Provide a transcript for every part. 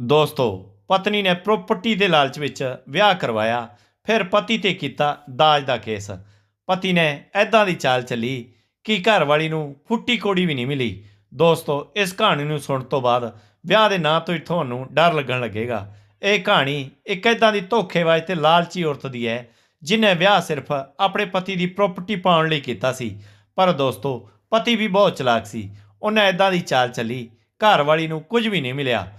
ਦੋਸਤੋ, ਪਤਨੀ ਨੇ ਪ੍ਰਾਪਰਟੀ ਦੇ ਲਾਲਚ ਵਿੱਚ ਵਿਆਹ ਕਰਵਾਇਆ, ਫਿਰ ਪਤੀ ਤੇ ਕੀਤਾ ਦਾਜ ਦਾ ਕੇਸ। ਪਤੀ ਨੇ ਐਦਾਂ ਦੀ ਚਾਲ ਚੱਲੀ ਕਿ ਘਰ ਵਾਲੀ ਨੂੰ ਫੁੱਟੀ ਕੋੜੀ ਵੀ ਨਹੀਂ ਮਿਲੀ। ਦੋਸਤੋ, ਇਸ ਕਹਾਣੀ ਨੂੰ ਸੁਣਨ ਤੋਂ ਬਾਅਦ ਵਿਆਹ ਦੇ ਨਾਂ ਤੋਂ ਹੀ ਤੁਹਾਨੂੰ ਡਰ ਲੱਗਣ ਲੱਗੇਗਾ। ਇਹ ਕਹਾਣੀ ਇੱਕ ਐਦਾਂ ਦੀ ਧੋਖੇਬਾਜ਼ ਤੇ ਲਾਲਚੀ ਔਰਤ ਦੀ ਹੈ, ਜਿਨੇ ਵਿਆਹ ਸਿਰਫ ਆਪਣੇ ਪਤੀ ਦੀ ਪ੍ਰਾਪਰਟੀ ਪਾਉਣ ਲਈ ਕੀਤਾ ਸੀ। ਪਰ ਦੋਸਤੋ, ਪਤੀ ਵੀ ਬਹੁਤ ਚਲਾਕ ਸੀ। ਉਹਨੇ ਐਦਾਂ ਦੀ ਚਾਲ ਚੱਲੀ ਘਰ ਵਾਲੀ ਨੂੰ ਕੁਝ ਵੀ ਨਹੀਂ ਮਿਲਿਆ।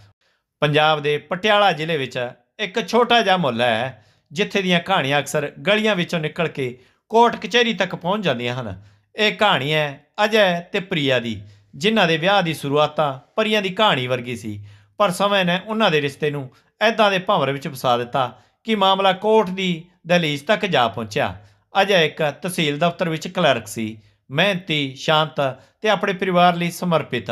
ਪੰਜਾਬ ਦੇ ਪਟਿਆਲਾ ਜ਼ਿਲ੍ਹੇ ਵਿੱਚ ਇੱਕ ਛੋਟਾ ਜਿਹਾ ਮੁਹੱਲਾ ਹੈ, ਜਿੱਥੇ ਦੀਆਂ ਕਹਾਣੀਆਂ ਅਕਸਰ ਗਲੀਆਂ ਵਿੱਚੋਂ ਨਿਕਲ ਕੇ ਕੋਰਟ ਕਚਹਿਰੀ ਤੱਕ ਪਹੁੰਚ ਜਾਂਦੀਆਂ ਹਨ। ਇਹ ਕਹਾਣੀ ਹੈ ਅਜੈ ਤੇ ਪ੍ਰਿਆ ਦੀ, ਜਿਨ੍ਹਾਂ ਦੇ ਵਿਆਹ ਦੀ ਸ਼ੁਰੂਆਤ ਤਾਂ ਪਰੀਆਂ ਦੀ ਕਹਾਣੀ ਵਰਗੀ ਸੀ। ਪਰ ਸਮੇਂ ਨੇ ਉਹਨਾਂ ਦੇ ਰਿਸ਼ਤੇ ਨੂੰ ਐਦਾਂ ਦੇ ਭੰਵਰ ਵਿੱਚ ਫਸਾ ਦਿੱਤਾ ਕਿ ਮਾਮਲਾ ਕੋਰਟ ਦੀ ਦਹਲੀਜ਼ ਤੱਕ ਜਾ ਪਹੁੰਚਿਆ। ਅਜੈ ਇੱਕ ਤਹਿਸੀਲ ਦਫ਼ਤਰ ਵਿੱਚ ਕਲਰਕ ਸੀ। ਮਿਹਨਤੀ, ਸ਼ਾਂਤ ਤੇ ਆਪਣੇ ਪਰਿਵਾਰ ਲਈ ਸਮਰਪਿਤ।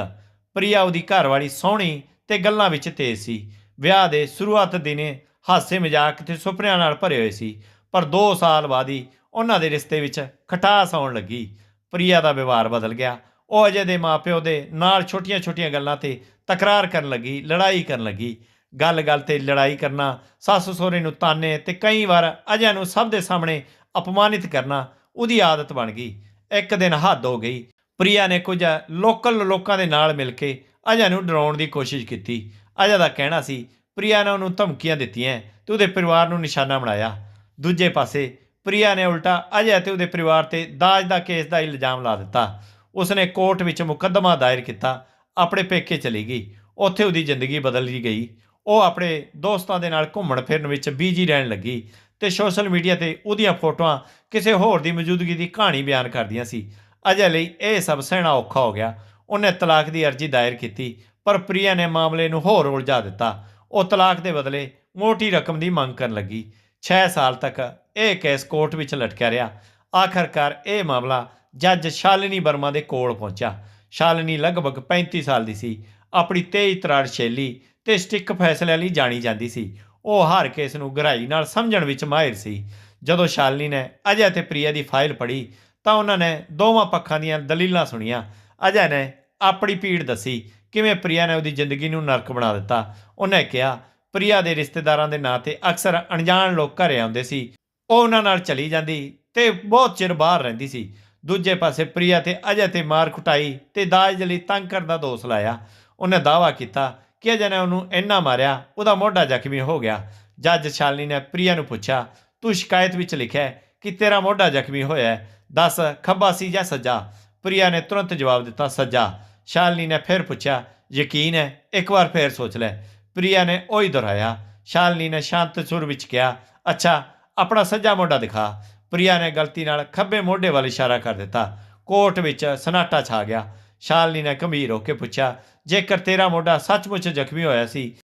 ਪ੍ਰਿਆ ਉਹਦੀ ਘਰਵਾਲੀ ਸੋਹਣੀ ਤੇ ਗੱਲਾਂ ਵਿੱਚ ਤੇਜ਼ ਸੀ। ਵਿਆਹ ਦੇ ਸ਼ੁਰੂਆਤ ਦਿਨੇ ਹਾਸੇ ਮਜ਼ਾਕ ਤੇ ਸੁਪਨਿਆਂ ਨਾਲ ਭਰੇ ਹੋਏ ਸੀ, ਪਰ 2 ਸਾਲ ਬਾਅਦ ਹੀ ਉਹਨਾਂ ਦੇ ਰਿਸ਼ਤੇ ਵਿੱਚ ਖਟਾਸ ਆਉਣ ਲੱਗੀ। ਪ੍ਰਿਆ ਦਾ ਵਿਵਹਾਰ ਬਦਲ ਗਿਆ। ਉਹ ਅਜੇ ਦੇ ਮਾਪਿਓ ਦੇ ਨਾਲ ਛੋਟੀਆਂ-ਛੋਟੀਆਂ ਗੱਲਾਂ ਤੇ ਤਕਰਾਰ ਕਰਨ ਲੱਗੀ, ਲੜਾਈ ਕਰਨ ਲੱਗੀ। ਗੱਲ-ਗੱਲ ਤੇ ਲੜਾਈ ਕਰਨਾ, ਸੱਸ ਸਹੁਰੇ ਨੂੰ ਤਾਨੇ ਤੇ ਕਈ ਵਾਰ ਅਜੇ ਨੂੰ ਸਭ ਦੇ ਸਾਹਮਣੇ ਅਪਮਾਨਿਤ ਕਰਨਾ ਉਹਦੀ ਆਦਤ ਬਣ ਗਈ। ਇੱਕ ਦਿਨ ਹੱਦ ਹੋ ਗਈ। ਪ੍ਰਿਆ ਨੇ ਕੁਝ ਲੋਕਲ ਲੋਕਾਂ ਦੇ ਨਾਲ ਮਿਲ ਕੇ ਅਜਾ ਨੂੰ ਡਰਾਉਣ ਦੀ ਕੋਸ਼ਿਸ਼ ਕੀਤੀ। ਅਜਾ ਦਾ ਕਹਿਣਾ ਸੀ, ਪ੍ਰਿਆ ਨੇ ਉਹਨੂੰ ਧਮਕੀਆਂ ਦਿੱਤੀਆਂ ਤੇ ਉਹਦੇ ਪਰਿਵਾਰ ਨੂੰ ਨਿਸ਼ਾਨਾ ਬਣਾਇਆ। ਦੂਜੇ ਪਾਸੇ, ਪ੍ਰਿਆ ਨੇ ਉਲਟਾ ਅਜੇ ਤੇ ਉਹਦੇ ਪਰਿਵਾਰ ਤੇ ਦਾਜ ਦਾ ਕੇਸ ਦਾ ਇਲਜ਼ਾਮ ਲਾ ਦਿੱਤਾ। ਉਸਨੇ ਕੋਰਟ ਵਿੱਚ ਮੁਕੱਦਮਾ ਦਾਇਰ ਕੀਤਾ, ਆਪਣੇ ਪੇਕੇ ਚਲੀ ਗਈ। ਉੱਥੇ ਉਹਦੀ ਜ਼ਿੰਦਗੀ ਬਦਲ ਗਈ। ਉਹ ਆਪਣੇ ਦੋਸਤਾਂ ਦੇ ਨਾਲ ਘੁੰਮਣ ਫਿਰਨ ਵਿੱਚ ਬੀਜੀ ਰਹਿਣ ਲੱਗੀ ਤੇ ਸੋਸ਼ਲ ਮੀਡੀਆ ਤੇ ਉਹਦੀਆਂ ਫੋਟੋਆਂ ਕਿਸੇ ਹੋਰ ਦੀ ਮੌਜੂਦਗੀ ਦੀ ਕਹਾਣੀ ਬਿਆਨ ਕਰਦੀਆਂ ਸੀ। ਅਜੇ ਲਈ ਇਹ ਸਭ ਸਹਿਣਾ ਔਖਾ ਹੋ ਗਿਆ। ਉਹਨੇ ਤਲਾਕ ਦੀ ਅਰਜ਼ੀ ਦਾਇਰ ਕੀਤੀ, ਪਰ ਪ੍ਰਿਆ ਨੇ ਮਾਮਲੇ ਨੂੰ ਹੋਰ ਉਲਝਾ ਦਿੱਤਾ। ਉਹ ਤਲਾਕ ਦੇ ਬਦਲੇ ਮੋਟੀ ਰਕਮ ਦੀ ਮੰਗ ਕਰਨ ਲੱਗੀ। 6 ਸਾਲ ਤੱਕ ਇਹ ਕੇਸ ਕੋਰਟ ਵਿੱਚ ਲਟਕਿਆ ਰਿਹਾ। ਆਖਰਕਾਰ ਇਹ ਮਾਮਲਾ ਜੱਜ ਸ਼ਾਲਿਨੀ ਵਰਮਾ ਦੇ ਕੋਲ ਪਹੁੰਚਿਆ। ਸ਼ਾਲਿਨੀ ਲਗਭਗ 35 ਸਾਲ ਦੀ ਸੀ। ਆਪਣੀ ਤੇਜ਼ ਤਰਾਰ ਸ਼ੈਲੀ ਤੇ ਸਟਿਕ ਫੈਸਲਿਆਂ ਲਈ ਜਾਣੀ ਜਾਂਦੀ ਸੀ। ਉਹ ਹਰ ਕੇਸ ਨੂੰ ਗਹਿਰਾਈ ਨਾਲ ਸਮਝਣ ਵਿੱਚ ਮਾਹਿਰ ਸੀ। ਜਦੋਂ ਸ਼ਾਲਿਨੀ ਨੇ ਅਜੇ ਤੇ ਪ੍ਰਿਆ ਦੀ ਫਾਈਲ ਪੜ੍ਹੀ, ਤਾਂ ਉਹਨਾਂ ਨੇ ਦੋਵਾਂ ਪੱਖਾਂ ਦੀਆਂ ਦਲੀਲਾਂ ਸੁਣੀਆਂ। ਅਜੈ ਨੇ ਆਪਣੀ ਪੀੜ ਦੱਸੀ, ਕਿਵੇਂ ਪ੍ਰਿਆ ਨੇ ਉਹਦੀ ਜ਼ਿੰਦਗੀ ਨੂੰ ਨਰਕ ਬਣਾ ਦਿੱਤਾ। ਉਹਨੇ ਕਿਹਾ, ਪ੍ਰਿਆ ਦੇ ਰਿਸ਼ਤੇਦਾਰਾਂ ਦੇ ਨਾਂ ਤੇ ਅਕਸਰ ਅਣਜਾਣ ਲੋਕ ਘਰੇ ਆਉਂਦੇ ਸੀ। ਉਹ ਉਹਨਾਂ ਨਾਲ ਚਲੀ ਜਾਂਦੀ ਤੇ ਬਹੁਤ ਚਿਰ ਬਾਹਰ ਰਹਿੰਦੀ ਸੀ। ਦੂਜੇ ਪਾਸੇ ਪ੍ਰਿਆ ਤੇ ਅਜੇ ਤੇ ਮਾਰ ਕੁਟਾਈ ਤੇ ਦਾਜ ਲਈ ਤੰਗ ਕਰਨ ਦਾ ਦੋਸ਼ ਲਾਇਆ। ਉਹਨੇ ਦਾਅਵਾ ਕੀਤਾ ਕਿ ਅਜੇ ਨੇ ਉਹਨੂੰ ਇੰਨਾ ਮਾਰਿਆ, ਉਹਦਾ ਮੋਢਾ ਜ਼ਖਮੀ ਹੋ ਗਿਆ। ਜੱਜ ਸ਼ਾਲਿਨੀ ਨੇ ਪ੍ਰਿਆ ਨੂੰ ਪੁੱਛਿਆ, ਤੂੰ ਸ਼ਿਕਾਇਤ ਵਿੱਚ ਲਿਖਿਆ ਕਿ ਤੇਰਾ ਮੋਢਾ ਜ਼ਖਮੀ ਹੋਇਆ ਦੱਸ, ਖੱਬਾ ਸੀ ਜਾਂ ਸੱਜਾ? ਪ੍ਰਿਆ ਨੇ ਤੁਰੰਤ ਜਵਾਬ ਦਿੱਤਾ, ਸੱਜਾ, ਸ਼ਾਲਨੀ ਨੇ ਫਿਰ ਪੁੱਛਿਆ, ਯਕੀਨ ਹੈ? ਇੱਕ ਵਾਰ ਫੇਰ ਸੋਚ ਲੈ। ਪ੍ਰਿਆ ਨੇ ਉਹੀ ਦੁਹਰਾਇਆ। ਸ਼ਾਲਨੀ ਨੇ ਸ਼ਾਂਤ ਸੁਰ ਵਿੱਚ ਕਿਹਾ, ਅੱਛਾ, ਆਪਣਾ ਸੱਜਾ ਮੋਢਾ ਦਿਖਾ। ਪ੍ਰਿਆ ਨੇ ਗਲਤੀ ਨਾਲ ਖੱਬੇ ਮੋਢੇ ਵੱਲ ਇਸ਼ਾਰਾ ਕਰ ਦਿੱਤਾ। ਕੋਰਟ ਵਿੱਚ ਸਨਾਟਾ ਛਾ ਗਿਆ। ਸ਼ਾਲਨੀ ਨੇ ਗੰਭੀਰ ਹੋ ਕੇ ਪੁੱਛਿਆ, ਜੇਕਰ ਤੇਰਾ ਮੋਢਾ ਸੱਚਮੁੱਚ ਜ਼ਖਮੀ ਹੋਇਆ ਸੀ,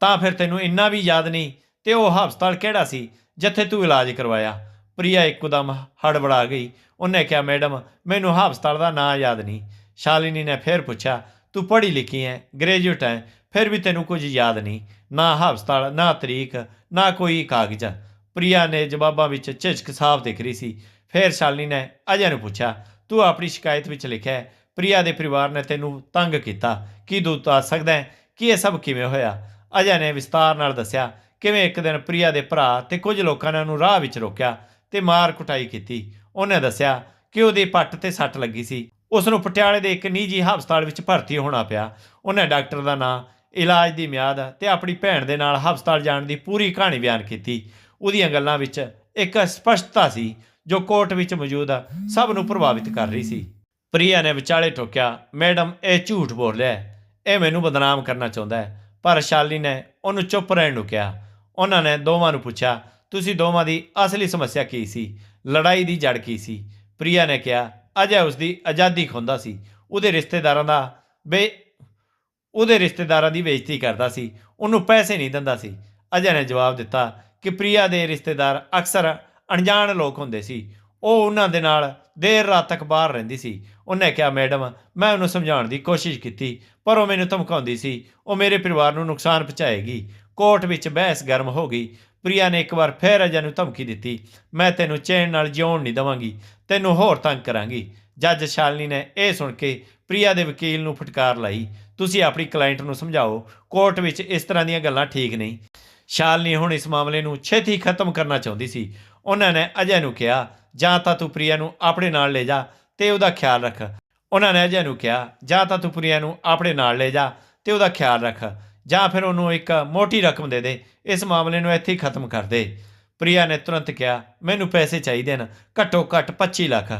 ਤਾਂ ਫਿਰ ਤੈਨੂੰ ਇੰਨਾ ਵੀ ਯਾਦ ਨਹੀਂ? ਤੇ ਉਹ ਹਸਪਤਾਲ ਕਿਹੜਾ ਸੀ, ਜਿੱਥੇ ਤੂੰ ਇਲਾਜ ਕਰਵਾਇਆ? ਪ੍ਰਿਆ ਇੱਕਦਮ ਹੜਬੜਾ ਗਈ। ਉਹਨੇ ਕਿਹਾ, ਮੈਡਮ, ਮੈਨੂੰ ਹਸਪਤਾਲ ਦਾ ਨਾਂ ਯਾਦ ਨਹੀਂ। ਸ਼ਾਲਿਨੀ ਨੇ ਫਿਰ ਪੁੱਛਿਆ, ਤੂੰ ਪੜ੍ਹੀ ਲਿਖੀ ਹੈ ਗ੍ਰੈਜੂਏਟ ਹੈ ਫਿਰ ਵੀ ਤੈਨੂੰ ਕੁਝ ਯਾਦ ਨਹੀਂ। ਨਾ ਹਸਪਤਾਲ, ਨਾ ਤਰੀਕ, ਨਾ ਕੋਈ ਕਾਗਜ਼। ਪ੍ਰਿਆ ਨੇ ਜਵਾਬਾਂ ਵਿੱਚ ਝਿਜਕ ਸਾਫ਼ ਦਿਖ ਰਹੀ ਸੀ। ਫਿਰ ਸ਼ਾਲਿਨੀ ਨੇ ਅਜੇ ਨੂੰ ਪੁੱਛਿਆ, ਤੂੰ ਆਪਣੀ ਸ਼ਿਕਾਇਤ ਵਿੱਚ ਲਿਖਿਆ ਹੈ ਪ੍ਰਿਆ ਦੇ ਪਰਿਵਾਰ ਨੇ ਤੈਨੂੰ ਤੰਗ ਕੀਤਾ। ਕੀ ਤੂੰ ਦੱਸ ਸਕਦਾ ਹੈ ਕਿ ਇਹ ਸਭ ਕਿਵੇਂ ਹੋਇਆ? ਅਜੇ ਨੇ ਵਿਸਤਾਰ ਨਾਲ ਦੱਸਿਆ, ਕਿਵੇਂ ਇੱਕ ਦਿਨ ਪ੍ਰਿਆ ਦੇ ਭਰਾ ਤੇ ਕੁਝ ਲੋਕਾਂ ਨੇ ਉਹਨੂੰ ਰਾਹ ਵਿੱਚ ਰੋਕਿਆ। ਤੇ ਮਾਰ ਕੁਟਾਈ ਕੀਤੀ। ਉਹਨੇ ਦੱਸਿਆ ਕਿ ਉਹਦੀ ਪੱਟ ਤੇ ਸੱਟ ਲੱਗੀ ਸੀ। ਉਸ ਨੂੰ ਪਟਿਆਲੇ ਦੇ ਇੱਕ ਨਿੱਜੀ ਹਸਪਤਾਲ ਵਿੱਚ ਭਰਤੀ ਹੋਣਾ ਪਿਆ। ਉਹਨੇ ਡਾਕਟਰ ਦਾ ਨਾਂ, ਇਲਾਜ ਦੀ ਮਿਆਦ ਤੇ ਆਪਣੀ ਭੈਣ ਦੇ ਨਾਲ ਹਸਪਤਾਲ ਜਾਣ ਦੀ ਪੂਰੀ ਕਹਾਣੀ ਬਿਆਨ ਕੀਤੀ। ਉਹਦੀਆਂ ਗੱਲਾਂ ਵਿੱਚ ਇੱਕ ਸਪਸ਼ਟਤਾ ਸੀ, ਜੋ ਕੋਰਟ ਵਿੱਚ ਮੌਜੂਦ ਸਭ ਨੂੰ ਪ੍ਰਭਾਵਿਤ ਕਰ ਰਹੀ ਸੀ। ਪ੍ਰਿਆ ਨੇ ਵਿਚਾਲੇ ਠੋਕਿਆ, ਮੈਡਮ, ਇਹ ਝੂਠ ਬੋਲ ਰਿਹਾ ਹੈ। ਇਹ ਮੈਨੂੰ ਬਦਨਾਮ ਕਰਨਾ ਚਾਹੁੰਦਾ ਹੈ। ਪਰ ਸ਼ਾਲੀ ਨੇ ਉਹਨੂੰ ਚੁੱਪ ਰਹਿਣ ਨੂੰ ਕਿਹਾ। ਉਹਨਾਂ ਨੇ ਦੋਵਾਂ ਨੂੰ ਪੁੱਛਿਆ ਤੁਸੀਂ ਦੋਵਾਂ ਦੀ ਅਸਲੀ ਸਮੱਸਿਆ ਕੀ ਸੀ? ਲੜਾਈ ਦੀ ਜੜ ਕੀ ਸੀ? ਪ੍ਰਿਆ ਨੇ ਕਿਹਾ, ਅਜੇ ਉਸ ਦੀ ਆਜ਼ਾਦੀ ਖੁੰਦਾ ਸੀ। ਉਹਦੇ ਰਿਸ਼ਤੇਦਾਰਾਂ ਦਾ ਬੇ, ਉਹਦੇ ਰਿਸ਼ਤੇਦਾਰਾਂ ਦੀ ਬੇਇੱਜ਼ਤੀ ਕਰਦਾ ਸੀ। ਉਹਨੂੰ ਪੈਸੇ ਨਹੀਂ ਦਿੰਦਾ ਸੀ। ਅਜੇ ਨੇ ਜਵਾਬ ਦਿੱਤਾ ਕਿ ਪ੍ਰਿਆ ਦੇ ਰਿਸ਼ਤੇਦਾਰ ਅਕਸਰ ਅਣਜਾਣ ਲੋਕ ਹੁੰਦੇ ਸੀ। ਉਹ ਉਹਨਾਂ ਦੇ ਨਾਲ ਦੇਰ ਰਾਤ ਤੱਕ ਬਾਹਰ ਰਹਿੰਦੀ ਸੀ। ਉਹਨੇ ਕਿਹਾ, ਮੈਡਮ, ਮੈਂ ਉਹਨੂੰ ਸਮਝਾਉਣ ਦੀ ਕੋਸ਼ਿਸ਼ ਕੀਤੀ, ਪਰ ਉਹ ਮੈਨੂੰ ਧਮਕਾਉਂਦੀ ਸੀ। ਉਹ ਮੇਰੇ ਪਰਿਵਾਰ ਨੂੰ ਨੁਕਸਾਨ ਪਹੁੰਚਾਏਗੀ। ਕੋਰਟ ਵਿੱਚ ਬਹਿਸ ਗਰਮ ਹੋ ਗਈ। ਪ੍ਰਿਆ ਨੇ ਇੱਕ ਵਾਰ ਫੇਰ ਅਜੇ ਨੂੰ ਧਮਕੀ ਦਿੱਤੀ, ਮੈਂ ਤੈਨੂੰ ਚੈਨ ਨਾਲ ਜਿਉਣ ਨਹੀਂ ਦਵਾਂਗੀ, ਤੈਨੂੰ ਹੋਰ ਤੰਗ ਕਰਾਂਗੀ। ਜੱਜ ਸ਼ਾਲਨੀ ਨੇ ਇਹ ਸੁਣ ਕੇ ਪ੍ਰਿਆ ਦੇ ਵਕੀਲ ਨੂੰ ਫਟਕਾਰ ਲਾਈ, ਤੁਸੀਂ ਆਪਣੀ ਕਲਾਇੰਟ ਨੂੰ ਸਮਝਾਓ, ਕੋਰਟ ਵਿੱਚ ਇਸ ਤਰ੍ਹਾਂ ਦੀਆਂ ਗੱਲਾਂ ਠੀਕ ਨਹੀਂ। ਸ਼ਾਲਨੀ ਹੁਣ ਇਸ ਮਾਮਲੇ ਨੂੰ ਛੇਤੀ ਖਤਮ ਕਰਨਾ ਚਾਹੁੰਦੀ ਸੀ। ਉਹਨਾਂ ਨੇ ਅਜੇ ਨੂੰ ਕਿਹਾ, ਜਾਂ ਤਾਂ ਤੂੰ ਪ੍ਰਿਆ ਨੂੰ ਆਪਣੇ ਨਾਲ ਲੈ ਜਾ ਤੇ ਉਹਦਾ ਖਿਆਲ ਰੱਖ। ਉਹਨਾਂ ਨੇ ਅਜੇ ਨੂੰ ਕਿਹਾ, ਜਾਂ ਤਾਂ ਤੂੰ ਪ੍ਰਿਆ ਨੂੰ ਆਪਣੇ ਨਾਲ ਲੈ ਜਾ ਤੇ ਉਹਦਾ ਖਿਆਲ ਰੱਖ। ਜਾਂ ਫਿਰ ਉਹਨੂੰ ਇੱਕ ਮੋਟੀ ਰਕਮ ਦੇ ਦੇ, ਇਸ ਮਾਮਲੇ ਨੂੰ ਇੱਥੇ ਹੀ ਖਤਮ ਕਰ ਦੇ। ਪ੍ਰਿਆ ਨੇ ਤੁਰੰਤ ਕਿਹਾ, ਮੈਨੂੰ ਪੈਸੇ ਚਾਹੀਦੇ ਨੇ ਘੱਟੋ ਘੱਟ 25 ਲੱਖ।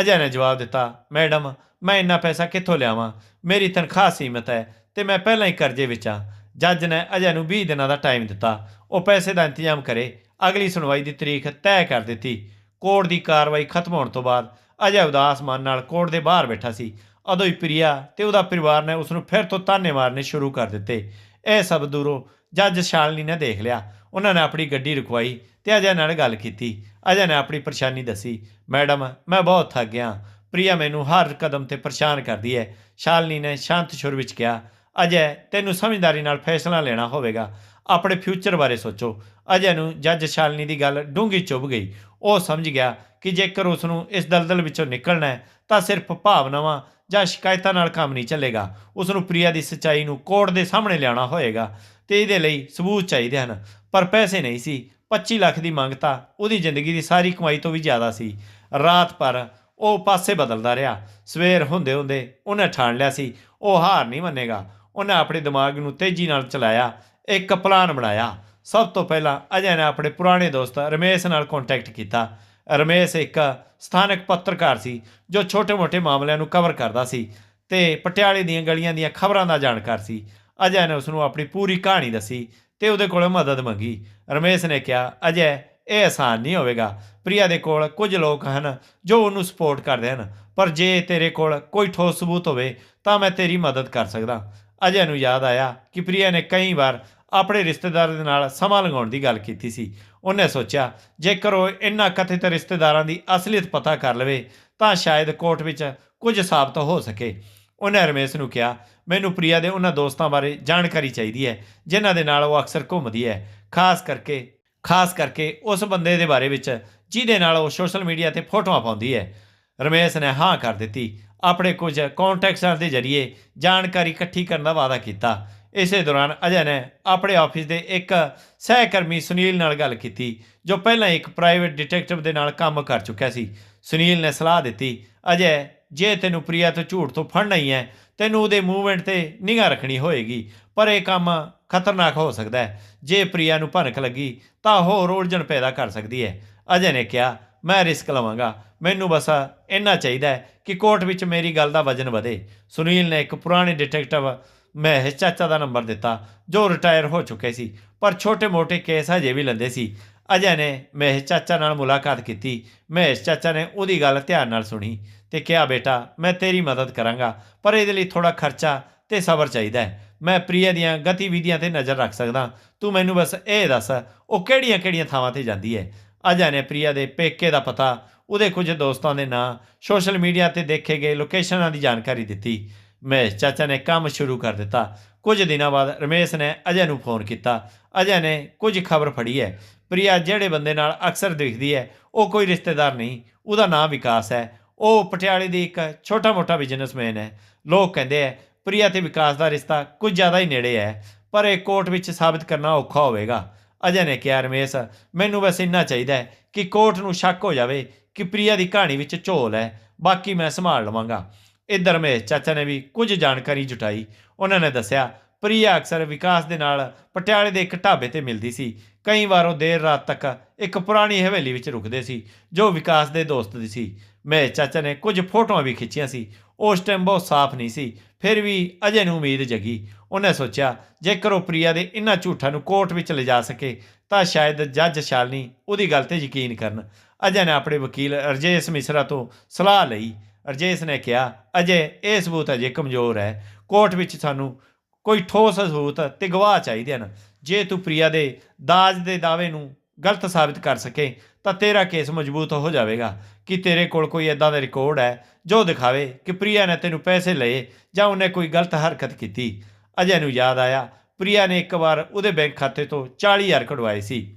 ਅਜੇ ਨੇ ਜਵਾਬ ਦਿੱਤਾ, ਮੈਡਮ, ਮੈਂ ਇੰਨਾ ਪੈਸਾ ਕਿੱਥੋਂ ਲਿਆਵਾਂ? ਮੇਰੀ ਤਨਖਾਹ ਸੀਮਤ ਹੈ ਤੇ ਮੈਂ ਪਹਿਲਾਂ ਹੀ ਕਰਜ਼ੇ ਵਿੱਚ ਆ ਜੱਜ ਨੇ ਅਜੇ ਨੂੰ 20 ਦਿਨਾਂ ਦਾ ਟਾਈਮ ਦਿੱਤਾ। ਉਹ ਪੈਸੇ ਦਾ ਇੰਤਜ਼ਾਮ ਕਰੇ। ਅਗਲੀ ਸੁਣਵਾਈ ਦੀ ਤਰੀਕ ਤੈਅ ਕਰ ਦਿੱਤੀ। ਕੋਰਟ ਦੀ ਕਾਰਵਾਈ ਖਤਮ ਹੋਣ ਤੋਂ ਬਾਅਦ ਅਜੇ ਉਦਾਸ ਮਨ ਨਾਲ ਕੋਰਟ ਦੇ ਬਾਹਰ ਬੈਠਾ ਸੀ। ਉਦੋਂ ਹੀ ਪ੍ਰਿਆ ਤੇ ਉਹਦਾ ਪਰਿਵਾਰ ਨੇ ਉਸ ਨੂੰ ਫਿਰ ਤੋਂ ਤਾਨੇ ਮਾਰਨੇ ਸ਼ੁਰੂ ਕਰ ਦਿੱਤੇ। ਇਹ ਸਭ ਦੂਰੋਂ ਜੱਜ ਸ਼ਾਲਨੀ ਨੇ ਦੇਖ ਲਿਆ। ਉਹਨਾਂ ਨੇ ਆਪਣੀ ਗੱਡੀ ਰੁਕਵਾਈ ਤੇ ਅਜੇ ਨਾਲ ਗੱਲ ਕੀਤੀ। ਅਜੇ ਨੇ ਆਪਣੀ ਪਰੇਸ਼ਾਨੀ ਦੱਸੀ, ਮੈਡਮ, ਮੈਂ ਬਹੁਤ ਥੱਕ ਗਿਆ। ਪ੍ਰਿਆ ਮੈਨੂੰ ਹਰ ਕਦਮ ਤੇ ਪਰੇਸ਼ਾਨ ਕਰਦੀ ਹੈ। ਸ਼ਾਲਨੀ ਨੇ ਸ਼ਾਂਤ ਸੁਰ ਵਿੱਚ ਕਿਹਾ, ਅਜੇ, ਤੈਨੂੰ ਸਮਝਦਾਰੀ ਨਾਲ ਫੈਸਲਾ ਲੈਣਾ ਹੋਵੇਗਾ। ਆਪਣੇ ਫਿਊਚਰ ਬਾਰੇ ਸੋਚੋ। ਅਜੇ ਨੂੰ ਜੱਜ ਸ਼ਾਲਨੀ ਦੀ ਗੱਲ ਡੂੰਘੀ ਚੁੱਭ ਗਈ। ਉਹ ਸਮਝ ਗਿਆ ਕਿ ਜੇਕਰ ਉਸ ਨੂੰ ਇਸ ਦਲਦਲ ਵਿੱਚੋਂ ਨਿਕਲਣਾ ਹੈ, ਤਾਂ ਸਿਰਫ ਭਾਵਨਾਵਾਂ ਜਾਂ ਸ਼ਿਕਾਇਤਾਂ ਨਾਲ ਕੰਮ ਨਹੀਂ ਚੱਲੇਗਾ। ਉਸ ਨੂੰ ਪ੍ਰਿਆ ਦੀ ਸੱਚਾਈ ਨੂੰ ਕੋਰਟ ਦੇ ਸਾਹਮਣੇ ਲਿਆਉਣਾ ਹੋਏਗਾ ਤੇ ਇਹਦੇ ਲਈ ਸਬੂਤ ਚਾਹੀਦੇ ਹਨ। ਪਰ ਪੈਸੇ ਨਹੀਂ ਸੀ। 25 ਲੱਖ ਦੀ ਮੰਗ ਤਾਂ ਉਹਦੀ ਜ਼ਿੰਦਗੀ ਦੀ ਸਾਰੀ ਕਮਾਈ ਤੋਂ ਵੀ ਜ਼ਿਆਦਾ ਸੀ। ਰਾਤ ਪਰ ਉਹ ਪਾਸੇ ਬਦਲਦਾ ਰਿਹਾ। ਸਵੇਰ ਹੁੰਦੇ ਹੁੰਦੇ ਉਹਨੇ ਠਾਣ ਲਿਆ ਸੀ। ਉਹ ਹਾਰ ਨਹੀਂ ਮੰਨੇਗਾ। ਉਹਨੇ ਆਪਣੇ ਦਿਮਾਗ ਨੂੰ ਤੇਜ਼ੀ ਨਾਲ ਚਲਾਇਆ। ਇੱਕ ਪਲਾਨ ਬਣਾਇਆ। ਸਭ ਤੋਂ ਪਹਿਲਾਂ ਅਜੇ ਨੇ ਆਪਣੇ ਪੁਰਾਣੇ ਦੋਸਤ ਰਮੇਸ਼ ਨਾਲ ਕੰਟੈਕਟ ਕੀਤਾ। ਰਮੇਸ਼ ਇੱਕ ਸਥਾਨਕ ਪੱਤਰਕਾਰ ਸੀ, ਜੋ ਛੋਟੇ-ਮੋਟੇ ਮਾਮਲਿਆਂ ਨੂੰ ਕਵਰ ਕਰਦਾ ਸੀ ਤੇ ਪਟਿਆਲੇ ਦੀਆਂ ਗਲੀਆਂ ਦੀਆਂ ਖਬਰਾਂ ਦਾ ਜਾਣਕਾਰ ਸੀ। ਅਜੈ ਨੇ ਉਸ ਨੂੰ ਆਪਣੀ ਪੂਰੀ ਕਹਾਣੀ ਦੱਸੀ ਤੇ ਉਹਦੇ ਕੋਲੋਂ ਮਦਦ ਮੰਗੀ। ਰਮੇਸ਼ ਨੇ ਕਿਹਾ, ਅਜੈ ਇਹ ਆਸਾਨ ਨਹੀਂ ਹੋਵੇਗਾ। ਪ੍ਰਿਆ ਦੇ ਕੋਲ ਕੁਝ ਲੋਕ ਹਨ ਜੋ ਉਹਨੂੰ ਸਪੋਰਟ ਕਰਦੇ ਹਨ, ਪਰ ਜੇ ਤੇਰੇ ਕੋਲ ਕੋਈ ਠੋਸ ਸਬੂਤ ਹੋਵੇ ਤਾਂ ਮੈਂ ਤੇਰੀ ਮਦਦ ਕਰ ਸਕਦਾ। ਅਜੇ ਨੂੰ ਯਾਦ ਆਇਆ ਕਿ ਪ੍ਰਿਆ ਨੇ ਕਈ ਵਾਰ ਆਪਣੇ ਰਿਸ਼ਤੇਦਾਰ ਦੇ ਨਾਲ ਸਮਾਂ ਲਗਾਉਣ ਦੀ ਗੱਲ ਕੀਤੀ ਸੀ। ਉਹਨੇ ਸੋਚਿਆ, ਜੇਕਰ ਉਹ ਇਹਨਾਂ ਕਥਿਤ ਰਿਸ਼ਤੇਦਾਰਾਂ ਦੀ ਅਸਲੀਅਤ ਪਤਾ ਕਰ ਲਵੇ, ਤਾਂ ਸ਼ਾਇਦ ਕੋਰਟ ਵਿੱਚ ਕੁਝ ਸਾਬਤ ਹੋ ਸਕੇ। ਉਹਨੇ ਰਮੇਸ਼ ਨੂੰ ਕਿਹਾ, ਮੈਨੂੰ ਪ੍ਰਿਆ ਦੇ ਉਹਨਾਂ ਦੋਸਤਾਂ ਬਾਰੇ ਜਾਣਕਾਰੀ ਚਾਹੀਦੀ ਹੈ, ਜਿਨ੍ਹਾਂ ਦੇ ਨਾਲ ਉਹ ਅਕਸਰ ਘੁੰਮਦੀ ਹੈ। ਖਾਸ ਕਰਕੇ ਖਾਸ ਕਰਕੇ ਉਸ ਬੰਦੇ ਦੇ ਬਾਰੇ ਵਿੱਚ, ਜਿਹਦੇ ਨਾਲ ਉਹ ਸੋਸ਼ਲ ਮੀਡੀਆ ਤੇ ਫੋਟੋਆਂ ਪਾਉਂਦੀ ਹੈ। ਰਮੇਸ਼ ਨੇ ਹਾਂ ਕਰ ਦਿੱਤੀ। ਆਪਣੇ ਕੁਝ ਕੰਟੈਕਟਾਂ ਦੇ ਜ਼ਰੀਏ ਜਾਣਕਾਰੀ ਇਕੱਠੀ ਕਰਨ ਦਾ ਵਾਅਦਾ ਕੀਤਾ। ਇਸੇ ਦੌਰਾਨ ਅਜੇ ਨੇ ਆਪਣੇ ਆਫਿਸ ਦੇ ਇੱਕ ਸਹਿਕਰਮੀ ਸੁਨੀਲ ਨਾਲ ਗੱਲ ਕੀਤੀ, ਜੋ ਪਹਿਲਾਂ ਇੱਕ ਪ੍ਰਾਈਵੇਟ ਡਿਟੈਕਟਿਵ ਦੇ ਨਾਲ ਕੰਮ ਕਰ ਚੁੱਕਿਆ ਸੀ। ਸੁਨੀਲ ਨੇ ਸਲਾਹ ਦਿੱਤੀ, ਅਜੇ, ਜੇ ਤੈਨੂੰ ਪ੍ਰਿਆ ਤੋਂ ਝੂਠ ਤੋਂ ਫੜਨਾ ਹੀ ਹੈ ਤੈਨੂੰ ਉਹਦੇ ਮੂਵਮੈਂਟ ਤੇ ਨਿਗਾਹ ਰੱਖਣੀ ਹੋਏਗੀ, ਪਰ ਇਹ ਕੰਮ ਖਤਰਨਾਕ ਹੋ ਸਕਦਾ ਹੈ ਜੇ ਪ੍ਰਿਆ ਨੂੰ ਭਨਕ ਲੱਗੀ, ਤਾਂ ਹੋਰ ਉਲਝਣ ਪੈਦਾ ਕਰ ਸਕਦੀ ਹੈ ਅਜੇ ਨੇ ਕਿਹਾ, ਮੈਂ ਰਿਸਕ ਲਵਾਂਗਾ। ਮੈਨੂੰ ਬਸ ਇੰਨਾ ਚਾਹੀਦਾ ਹੈ ਕਿ ਕੋਰਟ ਵਿੱਚ ਮੇਰੀ ਗੱਲ ਦਾ ਵਜ਼ਨ ਵਧੇ। ਸੁਨੀਲ ਨੇ ਇੱਕ ਪੁਰਾਣੇ ਡਿਟੈਕਟਿਵ ਮਹੇਸ਼ ਚਾਚਾ ਦਾ ਨੰਬਰ ਦਿੱਤਾ, ਜੋ ਰਿਟਾਇਰ ਹੋ ਚੁੱਕੇ ਸੀ, ਪਰ ਛੋਟੇ-ਮੋਟੇ ਕੇਸ ਹਜੇ ਵੀ ਲੈਂਦੇ ਸੀ। ਅਜੇ ਨੇ ਮਹੇਸ਼ ਚਾਚਾ ਨਾਲ ਮੁਲਾਕਾਤ ਕੀਤੀ। ਮਹੇਸ਼ ਚਾਚਾ ਨੇ ਉਹਦੀ ਗੱਲ ਧਿਆਨ ਨਾਲ ਸੁਣੀ ਤੇ ਕਿਹਾ, ਬੇਟਾ, ਮੈਂ ਤੇਰੀ ਮਦਦ ਕਰਾਂਗਾ, ਪਰ ਇਹਦੇ ਲਈ ਥੋੜਾ ਖਰਚਾ ਤੇ ਸਬਰ ਚਾਹੀਦਾ ਹੈ। ਮੈਂ ਪ੍ਰਿਆ ਦੀਆਂ ਗਤੀਵਿਧੀਆਂ ਤੇ ਨਜ਼ਰ ਰੱਖ ਸਕਦਾ। ਤੂੰ ਮੈਨੂੰ ਬਸ ਇਹ ਦੱਸ, ਉਹ ਕਿਹੜੀਆਂ-ਕਿਹੜੀਆਂ ਥਾਵਾਂ ਤੇ ਜਾਂਦੀ ਹੈ? ਅਜਾ ਨੇ ਪ੍ਰਿਆ ਦੇ ਪੇਕੇ ਦਾ ਪਤਾ, ਉਹਦੇ ਕੁਝ ਦੋਸਤਾਂ ਦੇ ਨਾਂ, ਸੋਸ਼ਲ ਮੀਡੀਆ ਤੇ ਦੇਖੇ ਗਏ ਲੋਕੇਸ਼ਨਾਂ ਦੀ ਜਾਣਕਾਰੀ ਦਿੱਤੀ। ਮਹੇਸ਼ ਚਾਚਾ ਨੇ ਕੰਮ ਸ਼ੁਰੂ ਕਰ ਦਿੱਤਾ। ਕੁਝ ਦਿਨਾਂ ਬਾਅਦ ਰਮੇਸ਼ ਨੇ ਅਜੇ ਨੂੰ ਫੋਨ ਕੀਤਾ। ਅਜੇ ਨੇ ਕੁਝ ਖਬਰ ਫੜੀ ਹੈ। ਪ੍ਰਿਆ ਜਿਹੜੇ ਬੰਦੇ ਨਾਲ ਅਕਸਰ ਦਿਖਦੀ ਹੈ, ਉਹ ਕੋਈ ਰਿਸ਼ਤੇਦਾਰ ਨਹੀਂ। ਉਹਦਾ ਨਾਮ ਵਿਕਾਸ ਹੈ। ਉਹ ਪਟਿਆਲੇ ਦੀ ਇੱਕ ਛੋਟਾ-ਮੋਟਾ ਬਿਜ਼ਨਸਮੈਨ ਹੈ। ਲੋਕ ਕਹਿੰਦੇ ਹੈ, ਪ੍ਰਿਆ ਤੇ ਵਿਕਾਸ ਦਾ ਰਿਸ਼ਤਾ ਕੁਝ ਜ਼ਿਆਦਾ ਹੀ ਨੇੜੇ ਹੈ, ਪਰ ਇਹ ਕੋਰਟ ਵਿੱਚ ਸਾਬਤ ਕਰਨਾ ਔਖਾ ਹੋਵੇਗਾ। ਅਜੇ ਨੇ ਕਿਹਾ, ਰਮੇਸ਼, ਮੈਨੂੰ ਬਸ ਇੰਨਾ ਚਾਹੀਦਾ ਹੈ ਕਿ ਕੋਰਟ ਨੂੰ ਸ਼ੱਕ ਹੋ ਜਾਵੇ ਕਿ ਪ੍ਰਿਆ ਦੀ ਕਹਾਣੀ ਵਿੱਚ ਝੋਲ ਹੈ। ਬਾਕੀ ਮੈਂ ਸੰਭਾਲ ਲਵਾਂਗਾ। ਇੱਧਰ ਮੇ ਚਾਚਾ ਨੇ ਵੀ ਕੁਝ ਜਾਣਕਾਰੀ ਜੁਟਾਈ। ਉਹਨਾਂ ਨੇ ਦੱਸਿਆ, ਪ੍ਰਿਆ ਅਕਸਰ ਵਿਕਾਸ ਦੇ ਨਾਲ ਪਟਿਆਲੇ ਦੇ ਇੱਕ ਢਾਬੇ ਤੇ ਮਿਲਦੀ ਸੀ। ਕਈ ਵਾਰ ਉਹ ਦੇਰ ਰਾਤ ਤੱਕ ਇੱਕ ਪੁਰਾਣੀ ਹਵੇਲੀ ਵਿੱਚ ਰੁਕਦੇ ਸੀ, ਜੋ ਵਿਕਾਸ ਦੇ ਦੋਸਤ ਦੀ ਸੀ। ਮੈਂ ਚਾਚਾ ਨੇ ਕੁਝ ਫੋਟੋਆਂ ਵੀ ਖਿੱਚੀਆਂ ਸੀ। ਉਸ ਟਾਈਮ ਬਹੁਤ ਸਾਫ਼ ਨਹੀਂ ਸੀ, ਫਿਰ ਵੀ ਅਜੇ ਨੂੰ ਉਮੀਦ ਜਗੀ। ਉਹਨੇ ਸੋਚਿਆ, ਜੇਕਰ ਉਹ ਪ੍ਰਿਆ ਦੇ ਇਨ੍ਹਾਂ ਝੂਠਾਂ ਨੂੰ ਕੋਰਟ ਵਿੱਚ ਲਿਜਾ ਸਕੇ, ਤਾਂ ਸ਼ਾਇਦ ਜੱਜ ਸ਼ਾਲਨੀ ਉਹਦੀ ਗੱਲ ਤੇ ਯਕੀਨ ਕਰਨ। ਅਜੇ ਨੇ ਆਪਣੇ ਵਕੀਲ ਰਜੇਸ਼ ਮਿਸਰਾ ਤੋਂ ਸਲਾਹ ਲਈ। ਰਜੇਸ਼ ਨੇ ਕਿਹਾ, ਅਜੇ ਇਹ ਸਬੂਤ ਅਜੇ ਕਮਜ਼ੋਰ ਹੈ। ਕੋਰਟ ਵਿੱਚ ਸਾਨੂੰ ਕੋਈ ਠੋਸ ਸਬੂਤ ਤੇ ਗਵਾਹ ਚਾਹੀਦੇ ਹਨ। ਜੇ ਤੂੰ ਪ੍ਰਿਆ ਦੇ ਦਾਜ ਦੇ ਦਾਅਵੇ ਨੂੰ ਗਲਤ ਸਾਬਿਤ ਕਰ ਸਕੇ, ਤਾਂ ਤੇਰਾ ਕੇਸ ਮਜ਼ਬੂਤ ਹੋ ਜਾਵੇਗਾ। ਕਿ ਤੇਰੇ ਕੋਲ ਕੋਈ ਐਦਾਂ ਦਾ ਰਿਕਾਰਡ ਹੈ ਜੋ ਦਿਖਾਵੇ ਕਿ ਪ੍ਰਿਆ ਨੇ ਤੈਨੂੰ ਪੈਸੇ ਲਏ ਜਾਂ ਉਹਨੇ ਕੋਈ ਗਲਤ ਹਰਕਤ ਕੀਤੀ? ਅਜੇ ਨੂੰ ਯਾਦ ਆਇਆ, ਪ੍ਰਿਆ ਨੇ ਇੱਕ ਵਾਰ ਉਹਦੇ ਬੈਂਕ ਖਾਤੇ ਤੋਂ 40000 ਕਢਵਾਏ ਸੀ।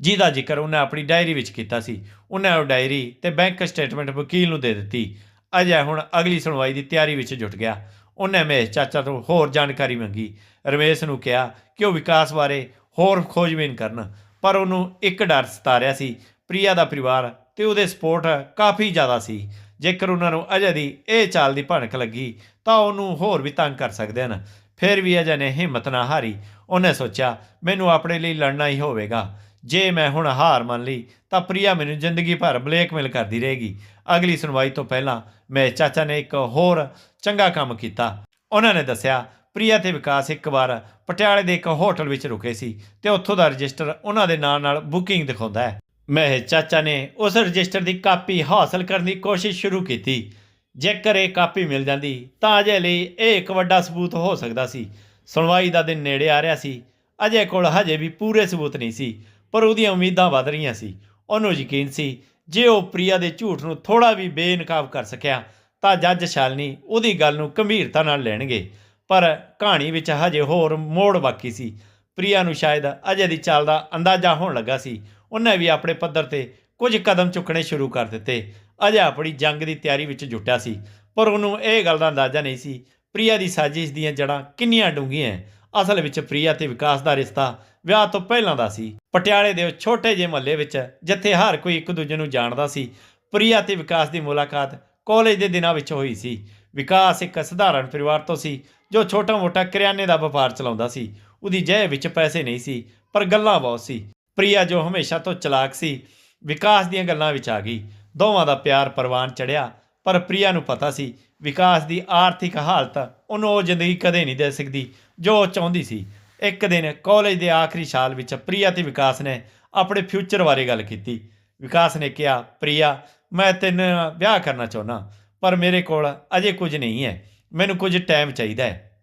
ਜਿਹਦਾ ਜ਼ਿਕਰ ਉਹਨੇ ਆਪਣੀ ਡਾਇਰੀ ਵਿੱਚ ਕੀਤਾ ਸੀ। ਉਹਨੇ ਉਹ ਡਾਇਰੀ ਤੇ ਬੈਂਕ ਸਟੇਟਮੈਂਟ ਵਕੀਲ ਨੂੰ ਦੇ ਦਿੱਤੀ। ਅਜੇ ਹੁਣ ਅਗਲੀ ਸੁਣਵਾਈ ਦੀ ਤਿਆਰੀ ਵਿੱਚ ਜੁਟ ਗਿਆ। ਉਹਨੇ ਮਹੇਸ਼ ਚਾਚਾ ਤੋਂ ਹੋਰ ਜਾਣਕਾਰੀ ਮੰਗੀ। ਰਮੇਸ਼ ਨੂੰ ਕਿਹਾ ਕਿ ਉਹ ਵਿਕਾਸ ਬਾਰੇ ਹੋਰ ਖੋਜਬੀਨ ਕਰਨ, ਪਰ ਉਹਨੂੰ ਇੱਕ ਡਰ ਸਤਾ ਰਿਹਾ ਸੀ। ਪ੍ਰਿਆ ਦਾ ਪਰਿਵਾਰ ਤੇ ਉਹਦੇ ਸਪੋਰਟ ਕਾਫੀ ਜ਼ਿਆਦਾ ਸੀ। ਜੇਕਰ ਉਹਨਾਂ ਨੂੰ ਅਜੇ ਦੀ ਇਹ ਚਾਲ ਦੀ ਭਣਕ ਲੱਗੀ, ਤਾਂ ਉਹਨੂੰ ਹੋਰ ਵੀ ਤੰਗ ਕਰ ਸਕਦੇ ਹਨ। ਫਿਰ ਵੀ ਅਜੇ ਨੇ ਹਿੰਮਤ ਨਾ ਹਾਰੀ। ਉਹਨੇ ਸੋਚਿਆ, ਮੈਨੂੰ ਆਪਣੇ ਲਈ ਲੜਨਾ ਹੀ ਹੋਵੇਗਾ। ਜੇ ਮੈਂ ਹੁਣ ਹਾਰ ਮੰਨ ਲਈ, ਤਾਂ ਪ੍ਰਿਆ ਮੈਨੂੰ ਜ਼ਿੰਦਗੀ ਭਰ ਬਲੇਕਮੇਲ ਕਰਦੀ ਰਹੇਗੀ। ਅਗਲੀ ਸੁਣਵਾਈ ਤੋਂ ਪਹਿਲਾਂ ਮੇਰੇ ਚਾਚਾ ਨੇ ਇੱਕ ਹੋਰ ਚੰਗਾ ਕੰਮ ਕੀਤਾ। ਉਹਨਾਂ ਨੇ ਦੱਸਿਆ, ਪ੍ਰਿਆ ਤੇ ਵਿਕਾਸ ਇੱਕ ਵਾਰ ਪਟਿਆਲੇ ਦੇ ਇੱਕ ਹੋਟਲ ਵਿੱਚ ਰੁਕੇ ਸੀ ਤੇ ਉੱਥੋਂ ਦਾ ਰਜਿਸਟਰ ਉਹਨਾਂ ਦੇ ਨਾਂ ਨਾਲ ਬੁਕਿੰਗ ਦਿਖਾਉਂਦਾ ਹੈ। ਮੈਂ ਚਾਚਾ ਨੇ ਉਸ ਰਜਿਸਟਰ ਦੀ ਕਾਪੀ ਹਾਸਲ ਕਰਨ ਦੀ ਕੋਸ਼ਿਸ਼ ਸ਼ੁਰੂ ਕੀਤੀ। ਜੇਕਰ ਇਹ ਕਾਪੀ ਮਿਲ ਜਾਂਦੀ, ਤਾਂ ਅਜੇ ਲਈ ਇਹ ਇੱਕ ਵੱਡਾ ਸਬੂਤ ਹੋ ਸਕਦਾ ਸੀ। ਸੁਣਵਾਈ ਦਾ ਦਿਨ ਨੇੜੇ ਆ ਰਿਹਾ ਸੀ। ਅਜੇ ਕੋਲ ਹਜੇ ਵੀ ਪੂਰੇ ਸਬੂਤ ਨਹੀਂ ਸੀ। ਪਰ ਉਹਦੀਆਂ ਉਮੀਦਾਂ ਵਧ ਰਹੀਆਂ ਸੀ। ਉਹਨੂੰ ਯਕੀਨ ਸੀ, ਜੇ ਉਹ ਪ੍ਰਿਆ ਦੇ ਝੂਠ ਨੂੰ ਥੋੜਾ ਵੀ ਬੇਇਨਕਾਬ ਕਰ ਸਕਿਆ, ਤਾਂ ਜੱਜ ਸ਼ਾਲਨੀ ਉਹਦੀ ਗੱਲ ਨੂੰ ਗੰਭੀਰਤਾ ਨਾਲ ਲੈਣਗੇ। ਪਰ ਕਹਾਣੀ ਵਿੱਚ ਹਜੇ ਹੋਰ ਮੋੜ ਬਾਕੀ ਸੀ। ਪ੍ਰਿਆ ਨੂੰ ਸ਼ਾਇਦ ਅਜੇ ਦੀ ਚਾਲ ਦਾ ਅੰਦਾਜ਼ਾ ਹੋਣ ਲੱਗਾ ਸੀ। ਉਹਨੇ ਵੀ ਆਪਣੇ ਪੱਧਰ ਤੇ ਕੁਝ ਕਦਮ ਚੁੱਕਣੇ ਸ਼ੁਰੂ ਕਰ ਦਿੱਤੇ। ਅਜੇ ਆਪਣੀ ਜੰਗ ਦੀ ਤਿਆਰੀ ਵਿੱਚ ਜੁਟਿਆ ਸੀ। ਪਰ ਉਹਨੂੰ ਇਹ ਗੱਲ ਦਾ ਅੰਦਾਜ਼ਾ ਨਹੀਂ ਸੀ, ਪ੍ਰਿਆ ਦੀ ਸਾਜ਼ਿਸ਼ ਦੀਆਂ ਜੜਾਂ ਕਿੰਨੀਆਂ ਡੂੰਘੀਆਂ ਅਸਲ ਵਿੱਚ ਪ੍ਰਿਆ ਤੇ ਵਿਕਾਸ ਦਾ ਰਿਸ਼ਤਾ ਵਿਆਹ ਤੋਂ ਪਹਿਲਾਂ ਦਾ ਸੀ। ਪਟਿਆਲੇ ਦੇ ਛੋਟੇ ਜਿਹੇ ਮਹੱਲੇ ਵਿੱਚ, ਜਿੱਥੇ ਹਰ ਕੋਈ ਇੱਕ ਦੂਜੇ ਨੂੰ ਜਾਣਦਾ ਸੀ, ਪ੍ਰਿਆ ਤੇ ਵਿਕਾਸ ਦੀ ਮੁਲਾਕਾਤ ਕਾਲਜ ਦੇ ਦਿਨਾਂ ਵਿੱਚ ਹੋਈ ਸੀ। ਵਿਕਾਸ ਇੱਕ ਸਧਾਰਨ ਪਰਿਵਾਰ ਤੋਂ ਸੀ, ਜੋ ਛੋਟਾ-ਮੋਟਾ ਕਰਿਆਨੇ ਦਾ ਵਪਾਰ ਚਲਾਉਂਦਾ ਸੀ। ਉਹਦੀ ਜੇਬ ਵਿੱਚ ਪੈਸੇ ਨਹੀਂ ਸੀ, ਪਰ ਗੱਲਾਂ ਬਹੁਤ ਸੀ। ਪ੍ਰਿਆ ਜੋ ਹਮੇਸ਼ਾ ਤੋਂ ਚਲਾਕ ਸੀ, ਵਿਕਾਸ ਦੀਆਂ ਗੱਲਾਂ ਵਿੱਚ ਆ ਗਈ। ਦੋਵਾਂ ਦਾ ਪਿਆਰ ਪਰਵਾਨ ਚੜਿਆ ਪਰ ਪ੍ਰਿਆ ਨੂੰ ਪਤਾ ਸੀ, ਵਿਕਾਸ ਦੀ ਆਰਥਿਕ ਹਾਲਤ ਉਹਨੂੰ ਉਹ ਜ਼ਿੰਦਗੀ ਕਦੇ ਨਹੀਂ ਦੇ ਸਕਦੀ, ਜੋ ਉਹ ਚਾਹੁੰਦੀ ਸੀ। ਇੱਕ ਦਿਨ ਕਾਲਜ ਦੇ ਆਖਰੀ ਸਾਲ ਵਿੱਚ ਪ੍ਰਿਆ ਤੇ ਵਿਕਾਸ ਨੇ ਆਪਣੇ ਫਿਊਚਰ ਬਾਰੇ ਗੱਲ ਕੀਤੀ। ਵਿਕਾਸ ਨੇ ਕਿਹਾ, ਪ੍ਰਿਆ, ਮੈਂ ਤੈਨੂੰ ਵਿਆਹ ਕਰਨਾ ਚਾਹੁੰਦਾ, ਪਰ ਮੇਰੇ ਕੋਲ ਅਜੇ ਕੁਝ ਨਹੀਂ ਹੈ, ਮੈਨੂੰ ਕੁਝ ਟਾਈਮ ਚਾਹੀਦਾ ਹੈ।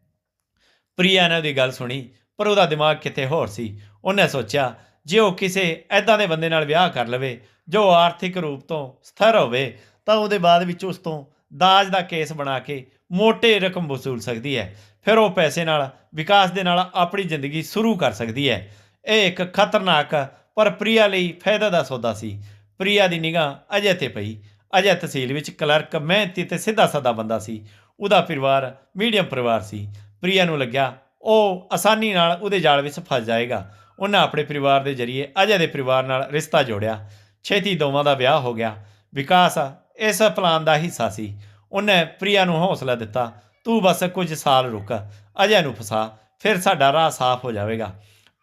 ਪ੍ਰਿਆ ਨੇ ਉਹਦੀ ਗੱਲ ਸੁਣੀ, ਪਰ ਉਹਦਾ ਦਿਮਾਗ ਕਿਤੇ ਹੋਰ ਸੀ। ਉਹਨੇ ਸੋਚਿਆ, ਜੇ ਉਹ ਕਿਸੇ ਐਦਾਂ ਦੇ ਬੰਦੇ ਨਾਲ ਵਿਆਹ ਕਰ ਲਵੇ, ਜੋ ਆਰਥਿਕ ਰੂਪ ਤੋਂ ਸਥਿਰ ਹੋਵੇ ਤਾਂ ਉਹਦੇ ਬਾਅਦ ਵਿੱਚ ਉਸ ਤੋਂ ਦਾਜ ਦਾ ਕੇਸ ਬਣਾ ਕੇ ਮੋਟੇ ਰਕਮ ਵਸੂਲ ਸਕਦੀ ਹੈ। ਫਿਰ ਉਹ ਪੈਸੇ ਨਾਲ, ਵਿਕਾਸ ਦੇ ਨਾਲ ਆਪਣੀ ਜ਼ਿੰਦਗੀ ਸ਼ੁਰੂ ਕਰ ਸਕਦੀ ਹੈ। ਇਹ ਇੱਕ ਖਤਰਨਾਕ ਪਰ ਪ੍ਰਿਆ ਲਈ ਫਾਇਦਾ ਦਾ ਸੌਦਾ ਸੀ। ਪ੍ਰਿਆ ਦੀ ਨਿਗਾਹ ਅਜੇ ਤੇ ਪਈ। ਅਜੇ ਤਹਿਸੀਲ ਵਿੱਚ ਕਲਰਕ, ਮਿਹਨਤੀ ਤੇ ਸਿੱਧਾ ਸਾਦਾ ਬੰਦਾ ਸੀ। ਉਹਦਾ ਪਰਿਵਾਰ ਮੀਡੀਅਮ ਪਰਿਵਾਰ ਸੀ। ਪ੍ਰਿਆ ਨੂੰ ਲੱਗਿਆ, ਉਹ ਆਸਾਨੀ ਨਾਲ ਉਹਦੇ ਜਾਲ ਵਿੱਚ ਫਸ ਜਾਏਗਾ। ਉਹਨਾਂ ਆਪਣੇ ਪਰਿਵਾਰ ਦੇ ਜ਼ਰੀਏ ਅਜੇ ਦੇ ਪਰਿਵਾਰ ਨਾਲ ਰਿਸ਼ਤਾ ਜੋੜਿਆ। ਛੇਤੀ ਦੋਵਾਂ ਦਾ ਵਿਆਹ ਹੋ ਗਿਆ। ਵਿਕਾਸ ਇਸ ਪਲਾਨ ਦਾ ਹਿੱਸਾ ਸੀ। ਉਹਨੇ ਪ੍ਰਿਆ ਨੂੰ ਹੌਸਲਾ ਦਿੱਤਾ, ਤੂੰ ਬਸ ਕੁਝ ਸਾਲ ਰੁਕ, ਅਜੇ ਨੂੰ ਫਸਾ, ਫਿਰ ਸਾਡਾ ਰਾਹ ਸਾਫ਼ ਹੋ ਜਾਵੇਗਾ।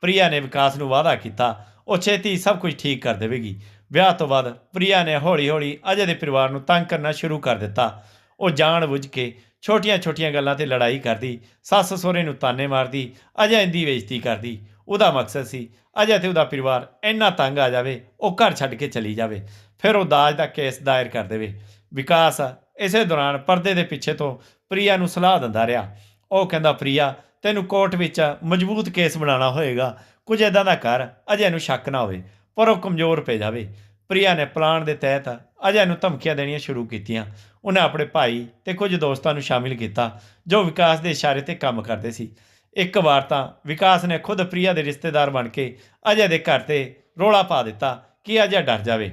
ਪ੍ਰਿਆ ਨੇ ਵਿਕਾਸ ਨੂੰ ਵਾਅਦਾ ਕੀਤਾ, ਉਹ ਛੇਤੀ ਸਭ ਕੁਝ ਠੀਕ ਕਰ ਦੇਵੇਗੀ। ਵਿਆਹ ਤੋਂ ਬਾਅਦ ਪ੍ਰਿਆ ਨੇ ਹੌਲੀ-ਹੌਲੀ ਅਜੇ ਦੇ ਪਰਿਵਾਰ ਨੂੰ ਤੰਗ ਕਰਨਾ ਸ਼ੁਰੂ ਕਰ ਦਿੱਤਾ। ਉਹ ਜਾਣ ਬੁੱਝ ਕੇ ਛੋਟੀਆਂ-ਛੋਟੀਆਂ ਗੱਲਾਂ ਤੇ ਲੜਾਈ ਕਰਦੀ ਸੱਸ ਸਹੁਰੇ ਨੂੰ ਤਾਨੇ ਮਾਰਦੀ, ਅਜੇ ਦੀ ਬੇਇੱਜ਼ਤੀ ਕਰਦੀ। ਉਹਦਾ ਮਕਸਦ ਸੀ, ਅਜੇ ਤੇ ਉਹਦਾ ਪਰਿਵਾਰ ਇੰਨਾ ਤੰਗ ਆ ਜਾਵੇ, ਉਹ ਘਰ ਛੱਡ ਕੇ ਚਲੀ ਜਾਵੇ, ਫਿਰ ਉਹ ਦਾਜ ਦਾ ਕੇਸ ਦਾਇਰ ਕਰ ਦੇਵੇ। ਵਿਕਾਸ ਇਸੇ ਦੌਰਾਨ ਪਰਦੇ ਦੇ ਪਿੱਛੇ ਤੋਂ ਪ੍ਰਿਆ ਨੂੰ ਸਲਾਹ ਦਿੰਦਾ ਰਿਹਾ। ਉਹ ਕਹਿੰਦਾ, ਪ੍ਰਿਆ, ਤੈਨੂੰ ਕੋਰਟ ਵਿੱਚ ਮਜ਼ਬੂਤ ਕੇਸ ਬਣਾਉਣਾ ਹੋਏਗਾ। ਕੁਝ ਇਦਾਂ ਦਾ ਕਰ, ਅਜੇ ਨੂੰ ਸ਼ੱਕ ਨਾ ਹੋਵੇ, ਪਰ ਉਹ ਕਮਜ਼ੋਰ ਪੈ ਜਾਵੇ। ਪ੍ਰਿਆ ਨੇ ਪਲਾਨ ਦੇ ਤਹਿਤ ਅਜੇ ਨੂੰ ਧਮਕੀਆਂ ਦੇਣੀਆਂ ਸ਼ੁਰੂ ਕੀਤੀਆਂ। ਉਹਨੇ ਆਪਣੇ ਭਾਈ ਤੇ ਕੁਝ ਦੋਸਤਾਂ ਨੂੰ ਸ਼ਾਮਿਲ ਕੀਤਾ, ਜੋ ਵਿਕਾਸ ਦੇ ਇਸ਼ਾਰੇ ਤੇ ਕੰਮ ਕਰਦੇ ਸੀ। ਇੱਕ ਵਾਰ ਤਾਂ ਵਿਕਾਸ ਨੇ ਖੁਦ ਪ੍ਰਿਆ ਦੇ ਰਿਸ਼ਤੇਦਾਰ ਬਣ ਕੇ ਅਜੇ ਦੇ ਘਰ ਤੇ ਰੋਲਾ ਪਾ ਦਿੱਤਾ ਕਿ ਅਜੇ ਡਰ ਜਾਵੇ।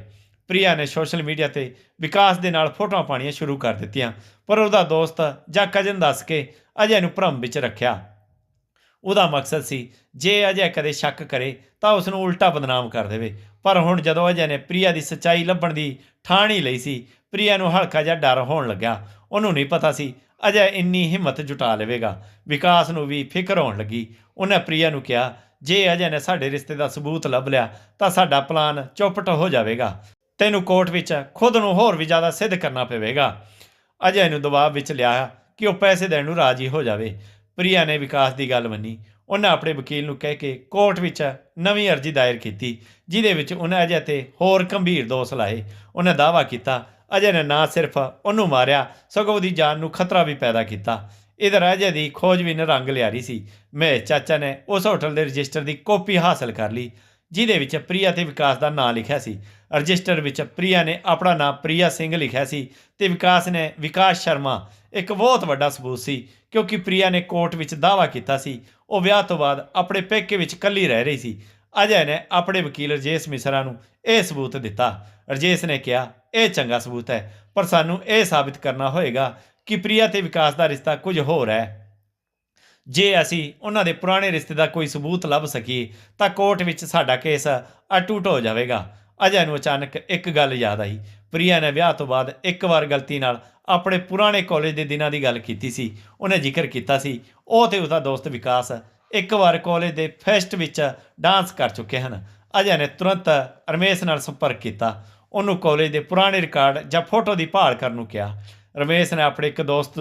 ਪ੍ਰਿਆ ਨੇ ਸੋਸ਼ਲ ਮੀਡੀਆ ਤੇ ਵਿਕਾਸ ਦੇ ਨਾਲ ਫੋਟੋਆਂ ਪਾਣੀਆਂ ਸ਼ੁਰੂ ਕਰ ਦਿੱਤੀਆਂ, ਪਰ ਉਹਦਾ ਦੋਸਤ ਜਾਂ ਕਜਨ ਦੱਸ ਕੇ ਅਜੇ ਨੂੰ ਭਰਮ ਵਿੱਚ ਰੱਖਿਆ। ਉਹਦਾ ਮਕਸਦ ਸੀ, ਜੇ ਅਜੇ ਕਦੇ ਸ਼ੱਕ ਕਰੇ ਤਾਂ ਉਸ ਨੂੰ ਉਲਟਾ ਬਦਨਾਮ ਕਰ ਦੇਵੇ। ਪਰ ਹੁਣ ਜਦੋਂ ਅਜੇ ਨੇ ਪ੍ਰਿਆ ਦੀ ਸੱਚਾਈ ਲੱਭਣ ਦੀ ਠਾਣ ਹੀ ਲਈ ਸੀ, ਪ੍ਰਿਆ ਨੂੰ ਹਲਕਾ ਜਿਹਾ ਡਰ ਹੋਣ ਲੱਗਾ ਉਹਨੂੰ ਨਹੀਂ ਪਤਾ ਸੀ ਅਜੇ ਇੰਨੀ ਹਿੰਮਤ ਜੁਟਾ ਲਵੇਗਾ। ਵਿਕਾਸ ਨੂੰ ਵੀ ਫਿਕਰ ਹੋਣ ਲੱਗੀ। ਉਹਨੇ ਪ੍ਰਿਆ ਨੂੰ ਕਿਹਾ, ਜੇ ਅਜੇ ਨੇ ਸਾਡੇ ਰਿਸ਼ਤੇ ਦਾ ਸਬੂਤ ਲੱਭ ਲਿਆ, ਤਾਂ ਸਾਡਾ ਪਲਾਨ ਚੌਪਟ ਹੋ ਜਾਵੇਗਾ। ਤੈਨੂੰ ਕੋਰਟ ਵਿੱਚ ਖੁਦ ਨੂੰ ਹੋਰ ਵੀ ਜ਼ਿਆਦਾ ਸਿੱਧ ਕਰਨਾ ਪਵੇਗਾ। ਅਜੇ ਨੂੰ ਦਬਾਅ ਵਿੱਚ ਲਿਆ ਕਿ ਉਹ ਪੈਸੇ ਦੇਣ ਨੂੰ ਰਾਜੀ ਹੋ ਜਾਵੇ। ਪ੍ਰਿਆ ਨੇ ਵਿਕਾਸ ਦੀ ਗੱਲ ਮੰਨੀ। ਉਹਨੇ ਆਪਣੇ ਵਕੀਲ ਨੂੰ ਕਹਿ ਕੇ ਕੋਰਟ ਵਿੱਚ ਨਵੀਂ ਅਰਜ਼ੀ ਦਾਇਰ ਕੀਤੀ, ਜਿਹਦੇ ਵਿੱਚ ਉਹਨੇ ਅਜੇ ਤੇ ਹੋਰ ਗੰਭੀਰ ਦੋਸ਼ ਲਾਏ। ਉਹਨੇ ਦਾਅਵਾ ਕੀਤਾ ਅਜੇ ਨੇ ਨਾ ਸਿਰਫ ਉਹਨੂੰ ਮਾਰਿਆ, ਸਗੋਂ ਉਹਦੀ ਜਾਨ ਨੂੰ ਖਤਰਾ ਵੀ ਪੈਦਾ ਕੀਤਾ। ਇਧਰ ਅਜੇ ਦੀ ਖੋਜ ਵੀ ਰੰਗ ਲਿਆਰੀ ਸੀ। ਮੈਂ ਚਾਚਾ ਨੇ ਉਸ ਹੋਟਲ ਦੇ ਰਜਿਸਟਰ ਦੀ ਕਾਪੀ ਹਾਸਲ ਕਰ ਲਈ, ਜਿਹਦੇ ਵਿੱਚ ਪ੍ਰਿਆ ਤੇ ਵਿਕਾਸ ਦਾ ਨਾਮ ਲਿਖਿਆ ਸੀ। ਰਜਿਸਟਰ ਵਿੱਚ ਪ੍ਰਿਆ ਨੇ ਆਪਣਾ ਨਾਮ ਪ੍ਰਿਆ ਸਿੰਘ ਲਿਖਿਆ ਸੀ ਤੇ ਵਿਕਾਸ ਨੇ ਵਿਕਾਸ ਸ਼ਰਮਾ, ਇੱਕ ਬਹੁਤ ਵੱਡਾ ਸਬੂਤ ਸੀ, ਕਿਉਂਕਿ ਪ੍ਰਿਆ ਨੇ ਕੋਰਟ ਵਿੱਚ ਦਾਅਵਾ ਕੀਤਾ ਸੀ, ਉਹ ਵਿਆਹ ਤੋਂ ਬਾਅਦ ਆਪਣੇ ਪੇਕੇ ਵਿੱਚ ਇਕੱਲੀ ਰਹਿ ਰਹੀ ਸੀ। ਅਜੇ ਨੇ ਆਪਣੇ ਵਕੀਲ ਰਜੇਸ਼ ਮਿਸਰਾ ਨੂੰ ਇਹ ਸਬੂਤ ਦਿੱਤਾ। ਰਜੇਸ਼ ਨੇ ਕਿਹਾ, ਇਹ ਚੰਗਾ ਸਬੂਤ ਹੈ, ਪਰ ਸਾਨੂੰ ਇਹ ਸਾਬਿਤ ਕਰਨਾ ਹੋਏਗਾ ਕਿ ਪ੍ਰਿਆ ਤੇ ਵਿਕਾਸ ਦਾ ਰਿਸ਼ਤਾ ਕੁਝ ਹੋਰ ਹੈ। ਜੇ ਅਸੀਂ ਉਹਨਾਂ ਦੇ ਪੁਰਾਣੇ ਰਿਸ਼ਤੇ ਦਾ ਕੋਈ ਸਬੂਤ ਲੱਭ ਸਕੀਏ, ਤਾਂ ਕੋਰਟ ਵਿੱਚ ਸਾਡਾ ਕੇਸ ਅਟੁੱਟ ਹੋ ਜਾਵੇਗਾ। ਅਜੇ ਨੂੰ ਅਚਾਨਕ ਇੱਕ ਗੱਲ ਯਾਦ ਆਈ। ਪ੍ਰਿਆ ਨੇ ਵਿਆਹ ਤੋਂ ਬਾਅਦ ਇੱਕ ਵਾਰ ਗਲਤੀ ਨਾਲ ਆਪਣੇ ਪੁਰਾਣੇ ਕਾਲਜ ਦੇ ਦਿਨਾਂ ਦੀ ਗੱਲ ਕੀਤੀ ਸੀ। ਉਹਨੇ ਜ਼ਿਕਰ ਕੀਤਾ ਸੀ। ਉਹ ਤੇ ਉਹਦਾ ਦੋਸਤ ਵਿਕਾਸ ਇੱਕ ਵਾਰ ਕਾਲਜ ਦੇ ਫੈਸਟ ਵਿੱਚ ਡਾਂਸ ਕਰ ਚੁੱਕੇ ਹਨ। ਅਜੇ ਨੇ ਤੁਰੰਤ ਰਮੇਸ਼ ਨਾਲ ਸੰਪਰਕ ਕੀਤਾ। ਉਹਨੂੰ ਕਾਲਜ ਦੇ ਪੁਰਾਣੇ ਰਿਕਾਰਡ ਜਾਂ ਫੋਟੋ ਦੀ ਭਾਲ ਕਰਨ ਨੂੰ ਕਿਹਾ। ਰਮੇਸ਼ ਨੇ ਆਪਣੇ ਇੱਕ ਦੋਸਤ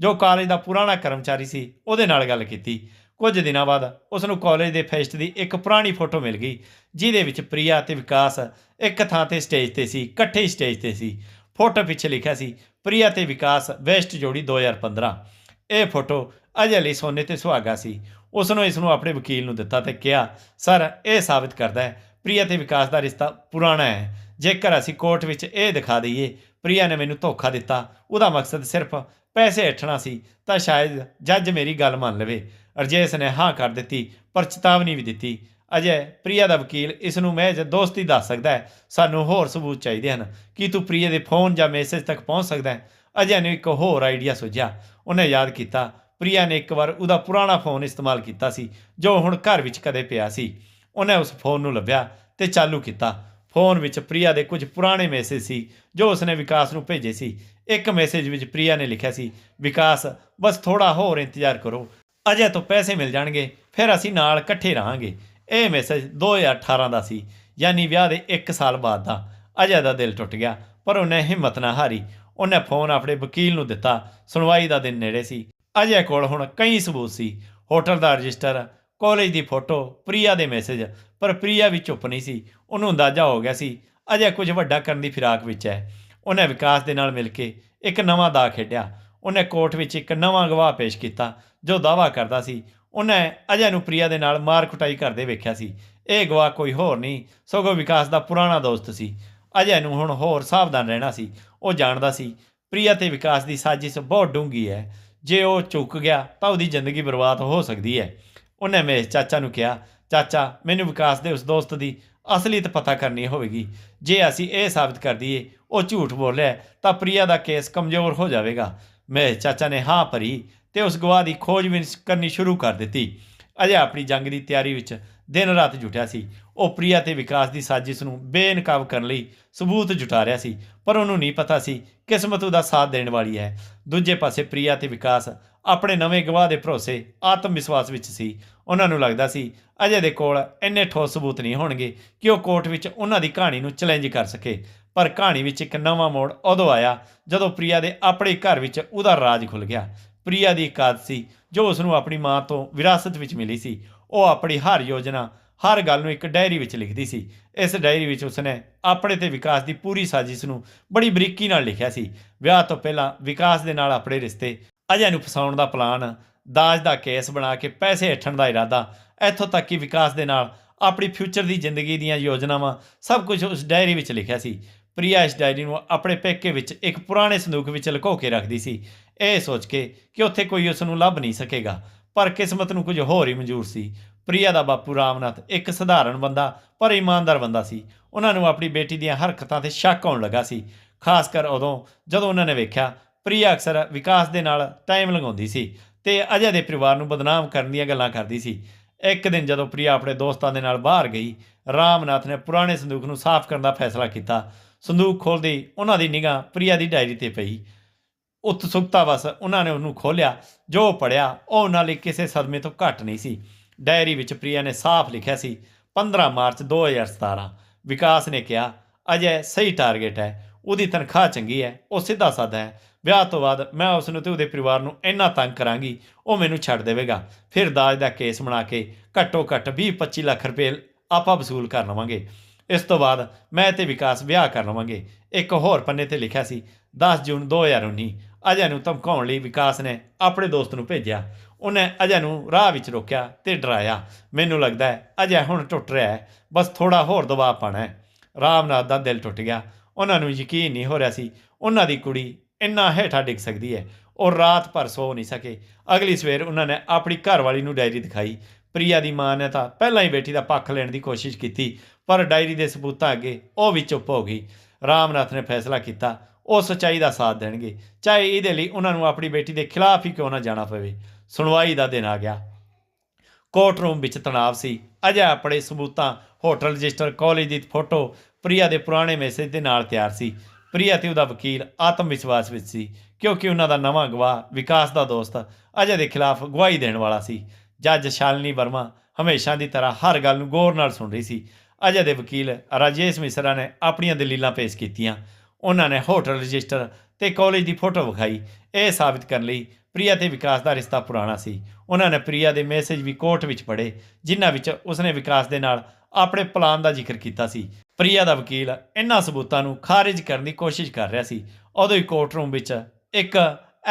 ਜੋ ਕਾਲਜ ਦਾ ਪੁਰਾਣਾ ਕਰਮਚਾਰੀ ਸੀ, ਉਹਦੇ ਨਾਲ ਗੱਲ ਕੀਤੀ। ਕੁਝ ਦਿਨਾਂ ਬਾਅਦ ਉਸ ਨੂੰ ਕਾਲਜ ਦੇ ਫੈਸਟ ਦੀ ਇੱਕ ਪੁਰਾਣੀ ਫੋਟੋ ਮਿਲ ਗਈ, ਜਿਹਦੇ ਵਿੱਚ ਪ੍ਰਿਆ ਤੇ ਵਿਕਾਸ ਇੱਕ ਥਾਂ ਤੇ ਸਟੇਜ ਤੇ ਸੀ, ਇਕੱਠੇ ਹੀ ਸਟੇਜ ਤੇ ਸੀ। ਫੋਟੋ ਪਿੱਛੇ ਲਿਖਿਆ ਸੀ, ਪ੍ਰਿਆ ਤੇ ਵਿਕਾਸ ਵੈਸਟ ਜੋੜੀ 2015 ਇਹ ਫੋਟੋ ਅਜੇ ਲਈ ਸੋਨੇ ਤੇ ਸੁਹਾਗਾ ਸੀ। ਉਸ ਨੂੰ ਇਸ ਨੂੰ ਆਪਣੇ ਵਕੀਲ ਨੂੰ ਦਿੱਤਾ ਤੇ ਕਿਹਾ, ਸਰ, ਇਹ ਸਾਬਿਤ ਕਰਦਾ ਹੈ, ਪ੍ਰਿਆ ਤੇ ਵਿਕਾਸ ਦਾ ਰਿਸ਼ਤਾ ਪੁਰਾਣਾ ਹੈ। ਜੇਕਰ ਅਸੀਂ ਕੋਰਟ ਵਿੱਚ ਇਹ ਦਿਖਾ ਦਈਏ, ਪ੍ਰਿਆ ਨੇ ਮੈਨੂੰ ਧੋਖਾ ਦਿੱਤਾ। ਉਹਦਾ ਮਕਸਦ ਸਿਰਫ ਪੈਸੇ ਹੱਟਣਾ ਸੀ, ਤਾਂ ਸ਼ਾਇਦ ਜੱਜ ਮੇਰੀ ਗੱਲ ਮੰਨ ਲਵੇ। ਅਰਜੇਸ਼ ਨੇ ਹਾਂ ਕਰ ਦਿੱਤੀ, ਪਰ ਚੇਤਾਵਨੀ ਵੀ ਦਿੱਤੀ। ਅਜੇ ਪ੍ਰਿਆ ਦਾ ਵਕੀਲ ਇਸ ਨੂੰ ਮਹਿਜ ਦੋਸਤੀ ਦੱਸ ਸਕਦਾ ਹੈ। ਸਾਨੂੰ ਹੋਰ ਸਬੂਤ ਚਾਹੀਦੇ ਹਨ। ਕਿ ਤੂੰ ਪ੍ਰਿਆ ਦੇ ਫੋਨ ਜਾਂ ਮੈਸੇਜ ਤੱਕ ਪਹੁੰਚ ਸਕਦਾ ਹੈ? ਅਜੇ ਨੇ ਇੱਕ ਹੋਰ ਆਈਡੀਆ ਸੁਝਿਆ। ਉਹਨੇ ਯਾਦ ਕੀਤਾ ਪ੍ਰਿਆ ਨੇ ਇੱਕ ਵਾਰ ਉਹਦਾ ਪੁਰਾਣਾ ਫੋਨ ਇਸਤੇਮਾਲ ਕੀਤਾ ਸੀ, ਜੋ ਹੁਣ ਘਰ ਵਿੱਚ ਕਦੇ ਪਿਆ ਸੀ। ਉਹਨੇ ਉਸ ਫੋਨ ਨੂੰ ਲੱਭਿਆ ਤੇ ਚਾਲੂ ਕੀਤਾ। ਫੋਨ ਵਿੱਚ ਪ੍ਰਿਆ ਦੇ ਕੁਝ ਪੁਰਾਣੇ ਮੈਸੇਜ ਸੀ, ਜੋ ਉਸਨੇ ਵਿਕਾਸ ਨੂੰ ਭੇਜੇ ਸੀ। ਇੱਕ ਮੈਸੇਜ ਵਿੱਚ ਪ੍ਰਿਆ ਨੇ ਲਿਖਿਆ ਸੀ, ਵਿਕਾਸ, ਬਸ ਥੋੜਾ ਹੋਰ ਇੰਤਜ਼ਾਰ ਕਰੋ। ਅਜੇ ਤੋਂ ਪੈਸੇ ਮਿਲ ਜਾਣਗੇ, ਫਿਰ ਅਸੀਂ ਨਾਲ ਇਕੱਠੇ ਰਹਾਂਗੇ। ਇਹ ਮੈਸੇਜ 2018 ਦਾ ਸੀ, ਯਾਨੀ ਵਿਆਹ ਦੇ 1 ਸਾਲ ਬਾਅਦ ਦਾ। ਅਜੇ ਦਾ ਦਿਲ ਟੁੱਟ ਗਿਆ, ਪਰ ਉਹਨੇ ਹਿੰਮਤ ਨਾ ਹਾਰੀ। ਉਹਨੇ ਫੋਨ ਆਪਣੇ ਵਕੀਲ ਨੂੰ ਦਿੱਤਾ, ਸੁਣਵਾਈ ਦਾ ਦਿਨ ਨੇੜੇ ਸੀ। ਅਜੇ ਕੋਲ ਹੁਣ ਕਈ ਸਬੂਤ ਸੀ। ਹੋਟਲ ਦਾ ਰਜਿਸਟਰ, ਕਾਲਜ ਦੀ ਫੋਟੋ, ਪ੍ਰਿਆ ਦੇ ਮੈਸੇਜ, ਪਰ ਪ੍ਰਿਆ ਵੀ ਚੁੱਪ ਨਹੀਂ ਸੀ। ਉਹਨੂੰ ਅੰਦਾਜ਼ਾ ਹੋ ਗਿਆ ਸੀ, ਅਜੇ ਕੁਝ ਵੱਡਾ ਕਰਨ ਦੀ ਫਿਰਾਕ ਵਿੱਚ ਹੈ। ਉਹਨੇ ਵਿਕਾਸ ਦੇ ਨਾਲ ਮਿਲ ਕੇ ਇੱਕ ਨਵਾਂ ਦਾ ਖੇਡਿਆ। ਉਹਨੇ ਕੋਰਟ ਵਿੱਚ ਇੱਕ ਨਵਾਂ ਗਵਾਹ ਪੇਸ਼ ਕੀਤਾ, ਜੋ ਦਾਵਾ ਕਰਦਾ ਸੀ। ਉਹਨੇ ਅਜੇ ਨੂੰ ਪ੍ਰਿਆ ਦੇ ਨਾਲ ਮਾਰ ਕੁਟਾਈ ਕਰਦੇ ਵੇਖਿਆ ਸੀ। ਇਹ ਗਵਾਹ ਕੋਈ ਹੋਰ ਨਹੀਂ, ਸਗੋਂ ਵਿਕਾਸ ਦਾ ਪੁਰਾਣਾ ਦੋਸਤ ਸੀ। ਅਜੇ ਨੂੰ ਹੁਣ ਹੋਰ ਸਾਵਧਾਨ ਰਹਿਣਾ ਸੀ। ਉਹ ਜਾਣਦਾ ਸੀ, ਪ੍ਰਿਆ ਤੇ ਵਿਕਾਸ ਦੀ ਸਾਜ਼ਿਸ਼ ਬਹੁਤ ਡੂੰਗੀ ਹੈ। ਜੇ ਉਹ ਚੁੱਕ ਗਿਆ ਤਾਂ ਉਹਦੀ ਜ਼ਿੰਦਗੀ ਬਰਬਾਦ ਹੋ ਸਕਦੀ ਹੈ। ਉਹਨੇ ਮੇਰੇ ਚਾਚਾ ਨੂੰ ਕਿਹਾ, ਚਾਚਾ, ਮੈਨੂੰ ਵਿਕਾਸ ਦੇ ਉਸ ਦੋਸਤ ਦੀ ਅਸਲੀਅਤ ਪਤਾ ਕਰਨੀ ਹੋਵੇਗੀ। ਜੇ ਅਸੀਂ ਇਹ ਸਾਬਤ ਕਰ ਦਈਏ, ਉਹ ਝੂਠ ਬੋਲਿਆ ਤਾਂ ਪ੍ਰਿਆ ਦਾ ਕੇਸ ਕਮਜ਼ੋਰ ਹੋ ਜਾਵੇਗਾ। ਮੇਰੇ ਚਾਚਾ ਨੇ ਹਾਂ ਭਰੀ ਤੇ ਉਸ ਗਵਾਹ ਦੀ ਖੋਜਬੀਨ ਕਰਨੀ ਸ਼ੁਰੂ ਕਰ ਦਿੱਤੀ। ਅਜੇ ਆਪਣੀ ਜੰਗ ਦੀ ਤਿਆਰੀ ਵਿੱਚ ਦਿਨ ਰਾਤ ਜੁਟਿਆ ਸੀ। ਉਹ ਪ੍ਰਿਆ ਤੇ ਵਿਕਾਸ ਦੀ ਸਾਜ਼ਿਸ਼ ਨੂੰ ਬੇਨਕਾਬ ਕਰਨ ਲਈ ਸਬੂਤ ਜੁਟਾ ਰਿਹਾ ਸੀ। ਪਰ ਉਹਨੂੰ ਨਹੀਂ ਪਤਾ ਸੀ ਕਿਸਮਤ ਉਹਦਾ ਸਾਥ ਦੇਣ ਵਾਲੀ ਹੈ। ਦੂਜੇ ਪਾਸੇ ਪ੍ਰਿਆ ਤੇ ਵਿਕਾਸ ਆਪਣੇ ਨਵੇਂ ਗਵਾਹ ਦੇ ਭਰੋਸੇ, ਆਤਮ ਵਿਸ਼ਵਾਸ ਵਿੱਚ ਸੀ। ਉਹਨਾਂ ਨੂੰ ਲੱਗਦਾ ਸੀ ਅਜੇ ਦੇ ਕੋਲ ਇੰਨੇ ਠੋਸ ਸਬੂਤ ਨਹੀਂ ਹੋਣਗੇ ਕਿ ਉਹ ਕੋਰਟ ਵਿੱਚ ਉਹਨਾਂ ਦੀ ਕਹਾਣੀ ਨੂੰ ਚੈਲੰਜ ਕਰ ਸਕੇ। ਪਰ ਕਹਾਣੀ ਵਿੱਚ ਇੱਕ ਨਵਾਂ ਮੋੜ ਉਦੋਂ ਆਇਆ ਜਦੋਂ ਪ੍ਰਿਆ ਦੇ ਆਪਣੇ ਘਰ ਵਿੱਚ ਉਹਦਾ ਰਾਜ ਖੁੱਲ ਗਿਆ। ਪ੍ਰਿਆ ਦੀ ਇੱਕ ਆਦਤ ਸੀ ਜੋ ਉਸ ਨੂੰ ਆਪਣੀ ਮਾਂ ਤੋਂ ਵਿਰਾਸਤ ਵਿੱਚ ਮਿਲੀ ਸੀ। ਉਹ ਆਪਣੀ ਹਰ ਯੋਜਨਾ, ਹਰ ਗੱਲ ਨੂੰ ਇੱਕ ਡਾਇਰੀ ਵਿੱਚ ਲਿਖਦੀ ਸੀ। ਇਸ ਡਾਇਰੀ ਵਿੱਚ ਉਸਨੇ ਆਪਣੇ ਤੇ ਵਿਕਾਸ ਦੀ ਪੂਰੀ ਸਾਜ਼ਿਸ਼ ਨੂੰ ਬੜੀ ਬਰੀਕੀ ਨਾਲ ਲਿਖਿਆ ਸੀ। ਵਿਆਹ ਤੋਂ ਪਹਿਲਾਂ ਵਿਕਾਸ ਦੇ ਨਾਲ ਆਪਣੇ ਰਿਸ਼ਤੇ ਅਜੇ ਨੂੰ ਫਸਾਉਣ ਦਾ ਪਲਾਨ, ਦਾਜ ਦਾ ਕੇਸ ਬਣਾ ਕੇ ਪੈਸੇ ਹੱਟਣ ਦਾ ਇਰਾਦਾ, ਇੱਥੋਂ ਤੱਕ ਕਿ ਵਿਕਾਸ ਦੇ ਨਾਲ ਆਪਣੀ ਫਿਊਚਰ ਦੀ ਜ਼ਿੰਦਗੀ ਦੀਆਂ ਯੋਜਨਾਵਾਂ ਸਭ ਕੁਝ ਉਸ ਡਾਇਰੀ ਵਿੱਚ ਲਿਖਿਆ ਸੀ। ਪ੍ਰਿਆ ਇਸ ਡਾਇਰੀ ਨੂੰ ਆਪਣੇ ਪੇਕੇ ਵਿੱਚ ਇੱਕ ਪੁਰਾਣੇ ਸੰਦੂਕ ਵਿੱਚ ਲੁਕੋ ਕੇ ਰੱਖਦੀ ਸੀ। ਇਹ ਸੋਚ ਕੇ ਕਿ ਉੱਥੇ ਕੋਈ ਉਸ ਨੂੰ ਲੱਭ ਨਹੀਂ ਸਕੇਗਾ, ਪਰ ਕਿਸਮਤ ਨੂੰ ਕੁਝ ਹੋਰ ਹੀ ਮਨਜ਼ੂਰ ਸੀ। ਪ੍ਰਿਆ ਦਾ ਬਾਪੂ ਰਾਮਨਾਥ ਇੱਕ ਸਧਾਰਨ ਬੰਦਾ, ਪਰ ਇਮਾਨਦਾਰ ਬੰਦਾ ਸੀ। ਉਹਨਾਂ ਨੂੰ ਆਪਣੀ ਬੇਟੀ ਦੀਆਂ ਹਰਕਤਾਂ ਤੇ ਸ਼ੱਕ ਆਉਣ ਲੱਗਾ ਸੀ। ਖਾਸ ਕਰ ਉਦੋਂ ਜਦੋਂ ਉਹਨਾਂ ਨੇ ਵੇਖਿਆ, ਪ੍ਰਿਆ ਅਕਸਰ ਵਿਕਾਸ ਦੇ ਨਾਲ ਟਾਈਮ ਲਗਾਉਂਦੀ ਸੀ ਤੇ ਅਜੇ ਦੇ ਪਰਿਵਾਰ ਨੂੰ ਬਦਨਾਮ ਕਰਨ ਦੀਆਂ ਗੱਲਾਂ ਕਰਦੀ ਸੀ। ਇੱਕ ਦਿਨ ਜਦੋਂ ਪ੍ਰਿਆ ਆਪਣੇ ਦੋਸਤਾਂ ਦੇ ਨਾਲ ਬਾਹਰ ਗਈ, ਰਾਮਨਾਥ ਨੇ ਪੁਰਾਣੇ ਸੰਦੂਕ ਨੂੰ ਸਾਫ਼ ਕਰਨ ਦਾ ਫੈਸਲਾ ਕੀਤਾ। ਸੰਦੂਕ ਖੋਲ੍ਹਦੇ ਉਹਨਾਂ ਦੀ ਨਿਗਾਹ ਪ੍ਰਿਆ ਦੀ ਡਾਇਰੀ ਤੇ ਪਈ। ਉਤਸੁਕਤਾ ਵਸ ਉਹਨਾਂ ਨੇ ਉਹਨੂੰ ਖੋਲ੍ਹਿਆ। ਜੋ ਪੜਿਆ ਉਹ ਉਹਨਾਂ ਲਈ ਕਿਸੇ ਸਦਮੇ ਤੋਂ ਘੱਟ ਨਹੀਂ ਸੀ। ਡਾਇਰੀ ਵਿੱਚ ਪ੍ਰਿਆ ਨੇ ਸਾਫ਼ ਲਿਖਿਆ ਸੀ 15 ਮਾਰਚ 2017 ਵਿਕਾਸ ਨੇ ਕਿਹਾ, ਅਜੇ ਸਹੀ ਟਾਰਗੇਟ ਹੈ, ਉਹਦੀ ਤਨਖਾਹ ਚੰਗੀ ਹੈ, ਉਹ ਸਿੱਧਾ ਸਾਦਾ ਹੈ। ਵਿਆਹ ਤੋਂ ਬਾਅਦ ਮੈਂ ਉਸ ਨੂੰ ਤੇ ਉਹਦੇ ਪਰਿਵਾਰ ਨੂੰ ਇੰਨਾ ਤੰਗ ਕਰਾਂਗੀ, ਉਹ ਮੈਨੂੰ ਛੱਡ ਦੇਵੇਗਾ। ਫਿਰ ਦਾਜ ਦਾ ਕੇਸ ਬਣਾ ਕੇ ਘੱਟੋ ਘੱਟ 20-25 ਲੱਖ ਰੁਪਏ ਆਪਾਂ ਵਸੂਲ ਕਰ ਲਵਾਂਗੇ। ਇਸ ਤੋਂ ਬਾਅਦ ਮੈਂ ਤੇ ਵਿਕਾਸ ਵਿਆਹ ਕਰ ਲਵਾਂਗੇ। ਇੱਕ ਹੋਰ ਪੰਨੇ ਤੇ ਲਿਖਿਆ ਸੀ 10 ਜੂਨ 2019 ਅਜੇ ਨੂੰ ਧਮਕਾਉਣ ਲਈ ਵਿਕਾਸ ਨੇ ਆਪਣੇ ਦੋਸਤ ਨੂੰ ਭੇਜਿਆ। ਉਹਨੇ ਅਜੇ ਨੂੰ ਰਾਹ ਵਿੱਚ ਰੋਕਿਆ ਤੇ ਡਰਾਇਆ। ਮੈਨੂੰ ਲੱਗਦਾ ਹੈ ਅਜੇ ਹੁਣ ਟੁੱਟ ਰਿਹਾ ਹੈ। ਬਸ ਥੋੜਾ ਹੋਰ ਦਬਾਅ ਪਾਣਾ ਹੈ। ਰਾਮਨਾਥ ਦਾ ਦਿਲ ਟੁੱਟ ਗਿਆ। ਉਹਨਾਂ ਨੂੰ ਯਕੀਨ ਨਹੀਂ ਹੋ ਰਿਹਾ ਸੀ, ਉਹਨਾਂ ਦੀ ਕੁੜੀ ਇੰਨਾ ਹੇਠਾਂ ਡਿੱਗ ਸਕਦੀ ਹੈ ਉਹ ਰਾਤ ਭਰ ਸੋ ਨਹੀਂ ਸਕੇ। ਅਗਲੀ ਸਵੇਰ ਉਹਨਾਂ ਨੇ ਆਪਣੀ ਘਰਵਾਲੀ ਨੂੰ ਡਾਇਰੀ ਦਿਖਾਈ। ਪ੍ਰਿਆ ਦੀ ਮਾਂ ਨੇ ਤਾਂ ਪਹਿਲਾਂ ਹੀ ਬੇਟੀ ਦਾ ਪੱਖ ਲੈਣ ਦੀ ਕੋਸ਼ਿਸ਼ ਕੀਤੀ, ਪਰ ਡਾਇਰੀ ਦੇ ਸਬੂਤਾਂ ਅੱਗੇ ਉਹ ਵੀ ਚੁੱਪ ਹੋ ਗਈ। ਰਾਮਨਾਥ ਨੇ ਫੈਸਲਾ ਕੀਤਾ, ਉਹ ਸੱਚਾਈ ਦਾ ਸਾਥ ਦੇਣਗੇ। ਚਾਹੇ ਇਹਦੇ ਲਈ ਉਹਨਾਂ ਨੂੰ ਆਪਣੀ ਬੇਟੀ ਦੇ ਖਿਲਾਫ ਹੀ ਕਿਉਂ ਨਾ ਜਾਣਾ ਪਵੇ। ਸੁਣਵਾਈ ਦਾ ਦਿਨ ਆ ਗਿਆ। ਕੋਰਟ ਰੂਮ ਵਿੱਚ ਤਣਾਅ ਸੀ। ਅਜੇ ਆਪਣੇ ਸਬੂਤਾਂ, ਹੋਟਲ ਰਜਿਸਟਰ, ਕਾਲਜ ਦੀ ਫੋਟੋ, ਪ੍ਰਿਆ ਦੇ ਪੁਰਾਣੇ ਮੈਸੇਜ ਦੇ ਨਾਲ ਤਿਆਰ ਸੀ। ਪ੍ਰਿਆ ਤੇ ਉਹਦਾ ਵਕੀਲ ਆਤਮ ਵਿਸ਼ਵਾਸ ਵਿੱਚ ਸੀ, ਕਿਉਂਕਿ ਉਹਨਾਂ ਦਾ ਨਵਾਂ ਗਵਾਹ ਵਿਕਾਸ ਦਾ ਦੋਸਤ ਅਜੇ ਦੇ ਖਿਲਾਫ ਗਵਾਹੀ ਦੇਣ ਵਾਲਾ ਸੀ। ਜੱਜ ਸ਼ਾਲਿਨੀ ਵਰਮਾ ਹਮੇਸ਼ਾ ਦੀ ਤਰ੍ਹਾਂ ਹਰ ਗੱਲ ਨੂੰ ਗੌਰ ਨਾਲ ਸੁਣ ਰਹੀ ਸੀ। ਅਜੇ ਦੇ ਵਕੀਲ ਰਾਜੇਸ਼ ਮਿਸਰਾ ਨੇ ਆਪਣੀਆਂ ਦਲੀਲਾਂ ਪੇਸ਼ ਕੀਤੀਆਂ। ਉਹਨਾਂ ਨੇ ਹੋਟਲ ਰਜਿਸਟਰ ਤੇ ਕਾਲਜ ਦੀ ਫੋਟੋ ਵਿਖਾਈ। ਇਹ ਸਾਬਿਤ ਕਰਨ ਲਈ ਪ੍ਰਿਆ ਤੇ ਵਿਕਾਸ ਦਾ ਰਿਸ਼ਤਾ ਪੁਰਾਣਾ ਸੀ। ਉਹਨਾਂ ਨੇ ਪ੍ਰਿਆ ਦੇ ਮੈਸੇਜ ਵੀ ਕੋਰਟ ਵਿੱਚ ਪੜ੍ਹੇ, ਜਿਨ੍ਹਾਂ ਵਿੱਚ ਉਸਨੇ ਵਿਕਾਸ ਦੇ ਨਾਲ ਆਪਣੇ ਪਲਾਨ ਦਾ ਜ਼ਿਕਰ ਕੀਤਾ ਸੀ। ਪ੍ਰਿਆ ਦਾ ਵਕੀਲ ਇਹਨਾਂ ਸਬੂਤਾਂ ਨੂੰ ਖਾਰਿਜ ਕਰਨ ਦੀ ਕੋਸ਼ਿਸ਼ ਕਰ ਰਿਹਾ ਸੀ। ਉਦੋਂ ਹੀ ਕੋਰਟ ਰੂਮ ਵਿੱਚ ਇੱਕ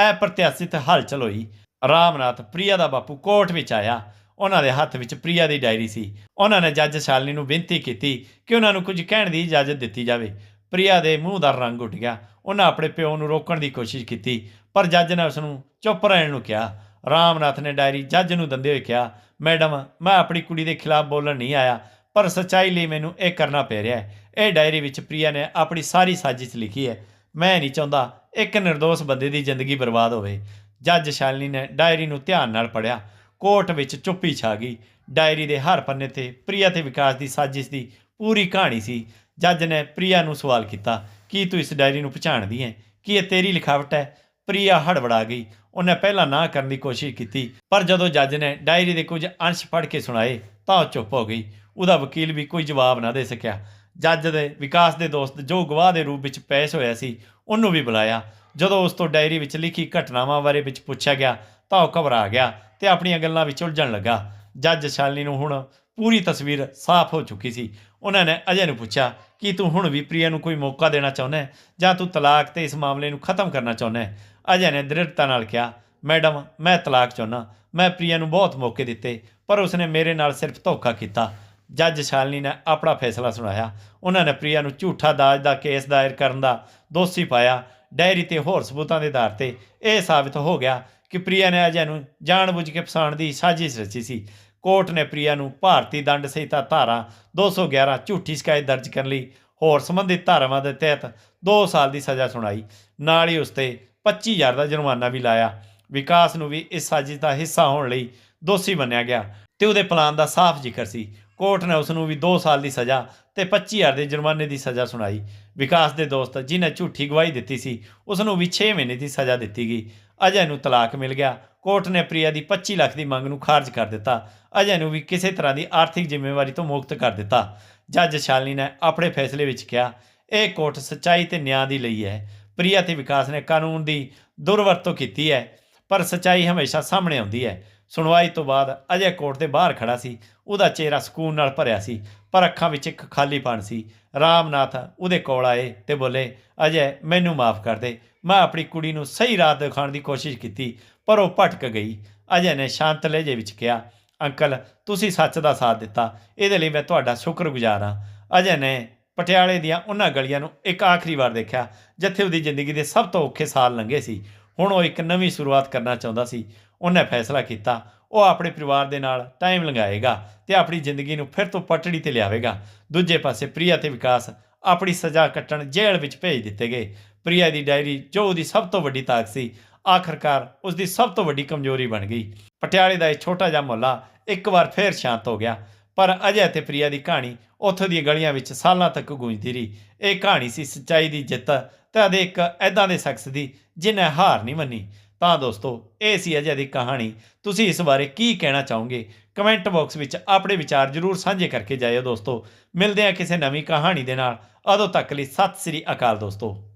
ਅਪ੍ਰਤਿਆਸ਼ਿਤ ਹਲਚਲ ਹੋਈ। ਰਾਮਨਾਥ ਪ੍ਰਿਆ ਦਾ ਬਾਪੂ ਕੋਰਟ ਵਿੱਚ ਆਇਆ। ਉਹਨਾਂ ਦੇ ਹੱਥ ਵਿੱਚ ਪ੍ਰਿਆ ਦੀ ਡਾਇਰੀ ਸੀ। ਉਹਨਾਂ ਨੇ ਜੱਜ ਸ਼ਾਲਨੀ ਨੂੰ ਬੇਨਤੀ ਕੀਤੀ ਕਿ ਉਹਨਾਂ ਨੂੰ ਕੁਝ ਕਹਿਣ ਦੀ ਇਜਾਜ਼ਤ ਦਿੱਤੀ ਜਾਵੇ। ਪ੍ਰਿਆ ਦੇ ਮੂੰਹ ਦਾ ਰੰਗ ਉੱਡ ਗਿਆ। ਉਹਨਾਂ ਆਪਣੇ ਪਿਓ ਨੂੰ ਰੋਕਣ ਦੀ ਕੋਸ਼ਿਸ਼ ਕੀਤੀ, ਪਰ ਜੱਜ ਨੇ ਉਸ ਨੂੰ ਚੁੱਪ ਰਹਿਣ ਨੂੰ ਕਿਹਾ। ਰਾਮਨਾਥ ਨੇ ਡਾਇਰੀ ਜੱਜ ਨੂੰ ਦਿੰਦੇ ਹੋਏ ਕਿਹਾ, ਮੈਡਮ, ਮੈਂ ਆਪਣੀ ਕੁੜੀ ਦੇ ਖਿਲਾਫ ਬੋਲਣ ਨਹੀਂ ਆਇਆ, ਪਰ ਸੱਚਾਈ ਲਈ ਮੈਨੂੰ ਇਹ ਕਰਨਾ ਪੈ ਰਿਹਾ ਹੈ। ਇਹ ਡਾਇਰੀ ਵਿੱਚ ਪ੍ਰਿਆ ਨੇ ਆਪਣੀ ਸਾਰੀ ਸਾਜ਼ਿਸ਼ ਲਿਖੀ ਹੈ। ਮੈਂ ਨਹੀਂ ਚਾਹੁੰਦਾ ਇੱਕ નિર્ਦੋਸ਼ ਬੰਦੇ ਦੀ ਜ਼ਿੰਦਗੀ ਬਰਬਾਦ ਹੋਵੇ। ਜੱਜ ਸ਼ਾਲਿਨੀ ਨੇ ਡਾਇਰੀ ਨੂੰ ਧਿਆਨ ਨਾਲ ਪੜ੍ਹਿਆ। ਕੋਰਟ ਵਿੱਚ ਚੁੱਪੀ ਛਾ ਗਈ। ਡਾਇਰੀ ਦੇ ਹਰ ਪੰਨੇ ਤੇ ਪ੍ਰਿਆ ਤੇ ਵਿਕਾਸ ਦੀ ਸਾਜ਼ਿਸ਼ ਦੀ ਪੂਰੀ ਕਹਾਣੀ ਸੀ। ਜੱਜ ਨੇ ਪ੍ਰਿਆ ਨੂੰ ਸਵਾਲ ਕੀਤਾ, ਕੀ ਤੂੰ ਇਸ ਡਾਇਰੀ ਨੂੰ ਪਛਾਣਦੀ ਹੈ? ਕੀ ਇਹ ਤੇਰੀ ਲਿਖਾਵਟ ਹੈ? ਪ੍ਰਿਆ ਹੜਬੜਾ ਗਈ। ਉਹਨੇ ਪਹਿਲਾਂ ਨਾ ਕਰਨ ਦੀ ਕੋਸ਼ਿਸ਼ ਕੀਤੀ, ਪਰ ਜਦੋਂ ਜੱਜ ਨੇ ਡਾਇਰੀ ਦੇ ਕੁਝ ਅੰਸ਼ ਪੜ੍ਹ ਕੇ ਸੁਣਾਏ, ਤਾਂ ਉਹ ਚੁੱਪ ਹੋ ਗਈ। ਉਹਦਾ ਵਕੀਲ ਵੀ ਕੋਈ ਜਵਾਬ ਨਾ ਦੇ ਸਕਿਆ। ਜੱਜ ਦੇ ਵਿਕਾਸ ਦੇ ਦੋਸਤ ਜੋ ਗਵਾਹ ਦੇ ਰੂਪ ਵਿੱਚ ਪੇਸ਼ ਹੋਇਆ ਸੀ, ਉਹਨੂੰ ਵੀ ਬੁਲਾਇਆ। ਜਦੋਂ ਉਸ ਤੋਂ ਡਾਇਰੀ ਵਿੱਚ ਲਿਖੀ ਘਟਨਾਵਾਂ ਬਾਰੇ ਵਿੱਚ ਪੁੱਛਿਆ ਗਿਆ, ਤਾਂ ਉਹ ਘਬਰਾ ਗਿਆ ਤੇ ਆਪਣੀਆਂ ਗੱਲਾਂ ਵਿੱਚ ਉਲਝਣ ਲੱਗਾ। ਜੱਜ ਸ਼ਾਲਿਨੀ ਨੂੰ ਹੁਣ ਪੂਰੀ ਤਸਵੀਰ ਸਾਫ਼ ਹੋ ਚੁੱਕੀ ਸੀ। ਉਹਨਾਂ ਨੇ ਅਜੇ ਨੂੰ ਪੁੱਛਿਆ ਕਿ ਤੂੰ ਹੁਣ ਵੀ ਪ੍ਰਿਆ ਨੂੰ ਕੋਈ ਮੌਕਾ ਦੇਣਾ ਚਾਹੁੰਦਾ ਹੈ ਜਾਂ ਤੂੰ ਤਲਾਕ ਤੇ ਇਸ ਮਾਮਲੇ ਨੂੰ ਖਤਮ ਕਰਨਾ ਚਾਹੁੰਦਾ ਹੈ? ਅਜੇ ਨੇ ਦ੍ਰਿੜਤਾ ਨਾਲ ਕਿਹਾ, ਮੈਡਮ, ਮੈਂ ਤਲਾਕ ਚਾਹੁੰਦਾ। ਮੈਂ ਪ੍ਰਿਆ ਨੂੰ ਬਹੁਤ ਮੌਕੇ ਦਿੱਤੇ, ਪਰ ਉਸਨੇ ਮੇਰੇ ਨਾਲ ਸਿਰਫ ਧੋਖਾ ਕੀਤਾ। ਜੱਜ ਸ਼ਾਲਨੀ ਨੇ ਆਪਣਾ ਫੈਸਲਾ ਸੁਣਾਇਆ। ਉਹਨਾਂ ਨੇ ਪ੍ਰਿਆ ਨੂੰ ਝੂਠਾ ਦਾਜ ਦਾ ਕੇਸ ਦਾਇਰ ਕਰਨ ਦਾ ਦੋਸ਼ੀ ਪਾਇਆ। ਡਾਇਰੀ ਤੇ ਹੋਰ ਸਬੂਤਾਂ ਦੇ ਆਧਾਰ ਤੇ ਇਹ ਸਾਬਿਤ ਹੋ ਗਿਆ ਕਿ ਪ੍ਰਿਆ ਨੇ ਅਜੇ ਨੂੰ ਜਾਣਬੁੱਝ ਕੇ ਫਸਾਉਣ ਦੀ ਸਾਜ਼ਿਸ਼ ਰਚੀ ਸੀ। ਕੋਰਟ ਨੇ ਪ੍ਰਿਆ ਨੂੰ ਭਾਰਤੀ ਦੰਡ ਸੰਹਿਤਾ ਧਾਰਾ 211 ਝੂਠੀ ਸ਼ਿਕਾਇਤ ਦਰਜ ਕਰਨ ਲਈ ਹੋਰ ਸੰਬੰਧਿਤ ਧਾਰਾਵਾਂ ਦੇ ਤਹਿਤ 2 ਸਾਲ ਦੀ ਸਜ਼ਾ ਸੁਣਾਈ। ਨਾਲ ਹੀ ਉਸ ਤੇ 25000 ਦਾ ਜੁਰਮਾਨਾ ਵੀ ਲਾਇਆ। ਵਿਕਾਸ ਨੂੰ ਵੀ ਇਸ ਸਾਜ਼ਿਸ਼ ਦਾ ਹਿੱਸਾ ਹੋਣ ਲਈ ਦੋਸ਼ੀ ਮੰਨਿਆ ਗਿਆ ਤੇ ਉਹਦੇ ਪਲਾਨ ਦਾ ਸਾਫ਼ ਜ਼ਿਕਰ ਸੀ। ਕੋਰਟ ਨੇ ਉਸ ਨੂੰ ਵੀ 2 ਸਾਲ ਦੀ ਸਜ਼ਾ ਤੇ 25000 ਦੇ ਜੁਰਮਾਨੇ ਦੀ ਸਜ਼ਾ ਸੁਣਾਈ। ਵਿਕਾਸ ਦੇ ਦੋਸਤ ਜਿਨੇ ਝੂਠੀ ਗਵਾਹੀ ਦਿੱਤੀ ਸੀ ਉਸ ਨੂੰ ਵੀ 6 ਮਹੀਨੇ ਦੀ ਸਜ਼ਾ ਦਿੱਤੀ ਗਈ। ਅਜੇ ਨੂੰ ਤਲਾਕ ਮਿਲ ਗਿਆ। ਕੋਰਟ ਨੇ ਪ੍ਰਿਆ ਦੀ 25 ਲੱਖ ਦੀ ਮੰਗ ਨੂੰ ਖਾਰਜ ਕਰ ਦਿੱਤਾ। ਅਜੇ ਨੂੰ ਵੀ ਕਿਸੇ ਤਰ੍ਹਾਂ ਦੀ ਆਰਥਿਕ ਜ਼ਿੰਮੇਵਾਰੀ ਤੋਂ ਮੁਕਤ ਕਰ ਦਿੱਤਾ। ਜੱਜ ਸ਼ਾਲਨੀ ਨੇ ਆਪਣੇ ਫੈਸਲੇ ਵਿੱਚ ਕਿਹਾ, ਇਹ ਕੋਰਟ ਸੱਚਾਈ ਤੇ ਨਿਆਂ ਦੀ ਲਈ ਹੈ। ਪ੍ਰਿਆ ਤੇ ਵਿਕਾਸ ਨੇ ਕਾਨੂੰਨ ਦੀ ਦੁਰਵਰਤੋਂ ਕੀਤੀ ਹੈ, ਪਰ ਸੱਚਾਈ ਹਮੇਸ਼ਾ ਸਾਹਮਣੇ ਆਉਂਦੀ ਹੈ। ਸੁਣਵਾਈ ਤੋਂ ਬਾਅਦ ਅਜੇ ਕੋਰਟ ਦੇ ਬਾਹਰ ਖੜਾ ਸੀ। ਉਹਦਾ ਚਿਹਰਾ ਸਕੂਨ ਨਾਲ ਭਰਿਆ ਸੀ। ਪਰ ਅੱਖਾਂ ਵਿੱਚ ਇੱਕ ਖਾਲੀਪਣ ਸੀ। ਰਾਮਨਾਥ ਉਹਦੇ ਕੋਲ ਆਏ ਤੇ ਬੋਲੇ, ਅਜੇ ਮੈਨੂੰ ਮਾਫ ਕਰ ਦੇ। ਮੈਂ ਆਪਣੀ ਕੁੜੀ ਨੂੰ ਸਹੀ ਰਾਹ ਦਿਖਾਉਣ ਦੀ ਕੋਸ਼ਿਸ਼ ਕੀਤੀ, ਪਰ ਉਹ ਭਟਕ ਗਈ। ਅਜੇ ਨੇ ਸ਼ਾਂਤ ਲਹਿਜੇ ਵਿੱਚ ਕਿਹਾ, ਅੰਕਲ, ਤੁਸੀਂ ਸੱਚ ਦਾ ਸਾਥ ਦਿੱਤਾ। ਇਹਦੇ ਲਈ ਮੈਂ ਤੁਹਾਡਾ ਸ਼ੁਕਰਗੁਜ਼ਾਰ ਹਾਂ। ਅਜੇ ਨੇ ਪਟਿਆਲੇ ਦੀਆਂ ਉਹਨਾਂ ਗਲੀਆਂ ਨੂੰ ਇੱਕ ਆਖਰੀ ਵਾਰ ਦੇਖਿਆ, ਜਿੱਥੇ ਉਹਦੀ ਜ਼ਿੰਦਗੀ ਦੇ ਸਭ ਤੋਂ ਔਖੇ ਸਾਲ ਲੰਘੇ ਸੀ। ਹੁਣ ਉਹ ਇੱਕ ਨਵੀਂ ਸ਼ੁਰੂਆਤ ਕਰਨਾ ਚਾਹੁੰਦਾ ਸੀ। ਉਹਨੇ ਫੈਸਲਾ ਕੀਤਾ। ਉਹ ਆਪਣੇ ਪਰਿਵਾਰ ਦੇ ਨਾਲ ਟਾਈਮ ਲੰਘਾਏਗਾ ਤੇ ਆਪਣੀ ਜ਼ਿੰਦਗੀ ਨੂੰ ਫਿਰ ਤੋਂ ਪਟੜੀ ਤੇ ਲਿਆਵੇਗਾ। ਦੂਜੇ ਪਾਸੇ ਪ੍ਰਿਆ ਤੇ ਵਿਕਾਸ ਆਪਣੀ ਸਜ਼ਾ ਕੱਟਣ ਜੇਲ੍ਹ ਵਿੱਚ ਭੇਜ ਦਿੱਤੇ ਗਏ। ਪ੍ਰਿਆ ਦੀ ਡਾਇਰੀ ਜੋ ਉਹਦੀ ਸਭ ਤੋਂ ਵੱਡੀ ਤਾਕਤ ਸੀ, ਆਖਰਕਾਰ ਉਸ ਦੀ ਸਭ ਤੋਂ ਵੱਡੀ ਕਮਜ਼ੋਰੀ ਬਣ ਗਈ। ਪਟਿਆਲੇ ਦਾ ਇਹ ਛੋਟਾ ਜਿਹਾ ਮੁਹੱਲਾ ਇੱਕ ਵਾਰ ਫੇਰ ਸ਼ਾਂਤ ਹੋ ਗਿਆ, ਪਰ ਅਜੇ ਤੇ ਪ੍ਰਿਆ ਦੀ ਕਹਾਣੀ ਉੱਥੋਂ ਦੀਆਂ ਗਲੀਆਂ ਵਿੱਚ ਸਾਲਾਂ ਤੱਕ ਗੂੰਜਦੀ ਰਹੀ। ਇਹ ਕਹਾਣੀ ਸੀ ਸੱਚਾਈ ਦੀ ਜਿੱਤ ਤੇ ਅਦੇ ਇੱਕ ਐਦਾਂ ਦੇ ਸ਼ਖਸ ਦੀ ਜਿਨੇ ਹਾਰ ਨਹੀਂ ਮੰਨੀ। ਤਾਂ ਦੋਸਤੋ, ਇਹ ਸੀ ਅਜੇ ਦੀ ਕਹਾਣੀ। ਤੁਸੀਂ ਇਸ ਬਾਰੇ ਕੀ ਕਹਿਣਾ ਚਾਹੋਗੇ? ਕਮੈਂਟ ਬਾਕਸ ਵਿੱਚ ਆਪਣੇ ਵਿਚਾਰ ਜਰੂਰ ਸਾਂਝੇ ਕਰਕੇ ਜਾਇਓ ਦੋਸਤੋ। ਮਿਲਦੇ ਹਾਂ ਕਿਸੇ ਨਵੀਂ ਕਹਾਣੀ ਦੇ ਨਾਲ। ਉਦੋਂ ਤੱਕ ਲਈ ਸਤਿ ਸ੍ਰੀ ਅਕਾਲ ਦੋਸਤੋ।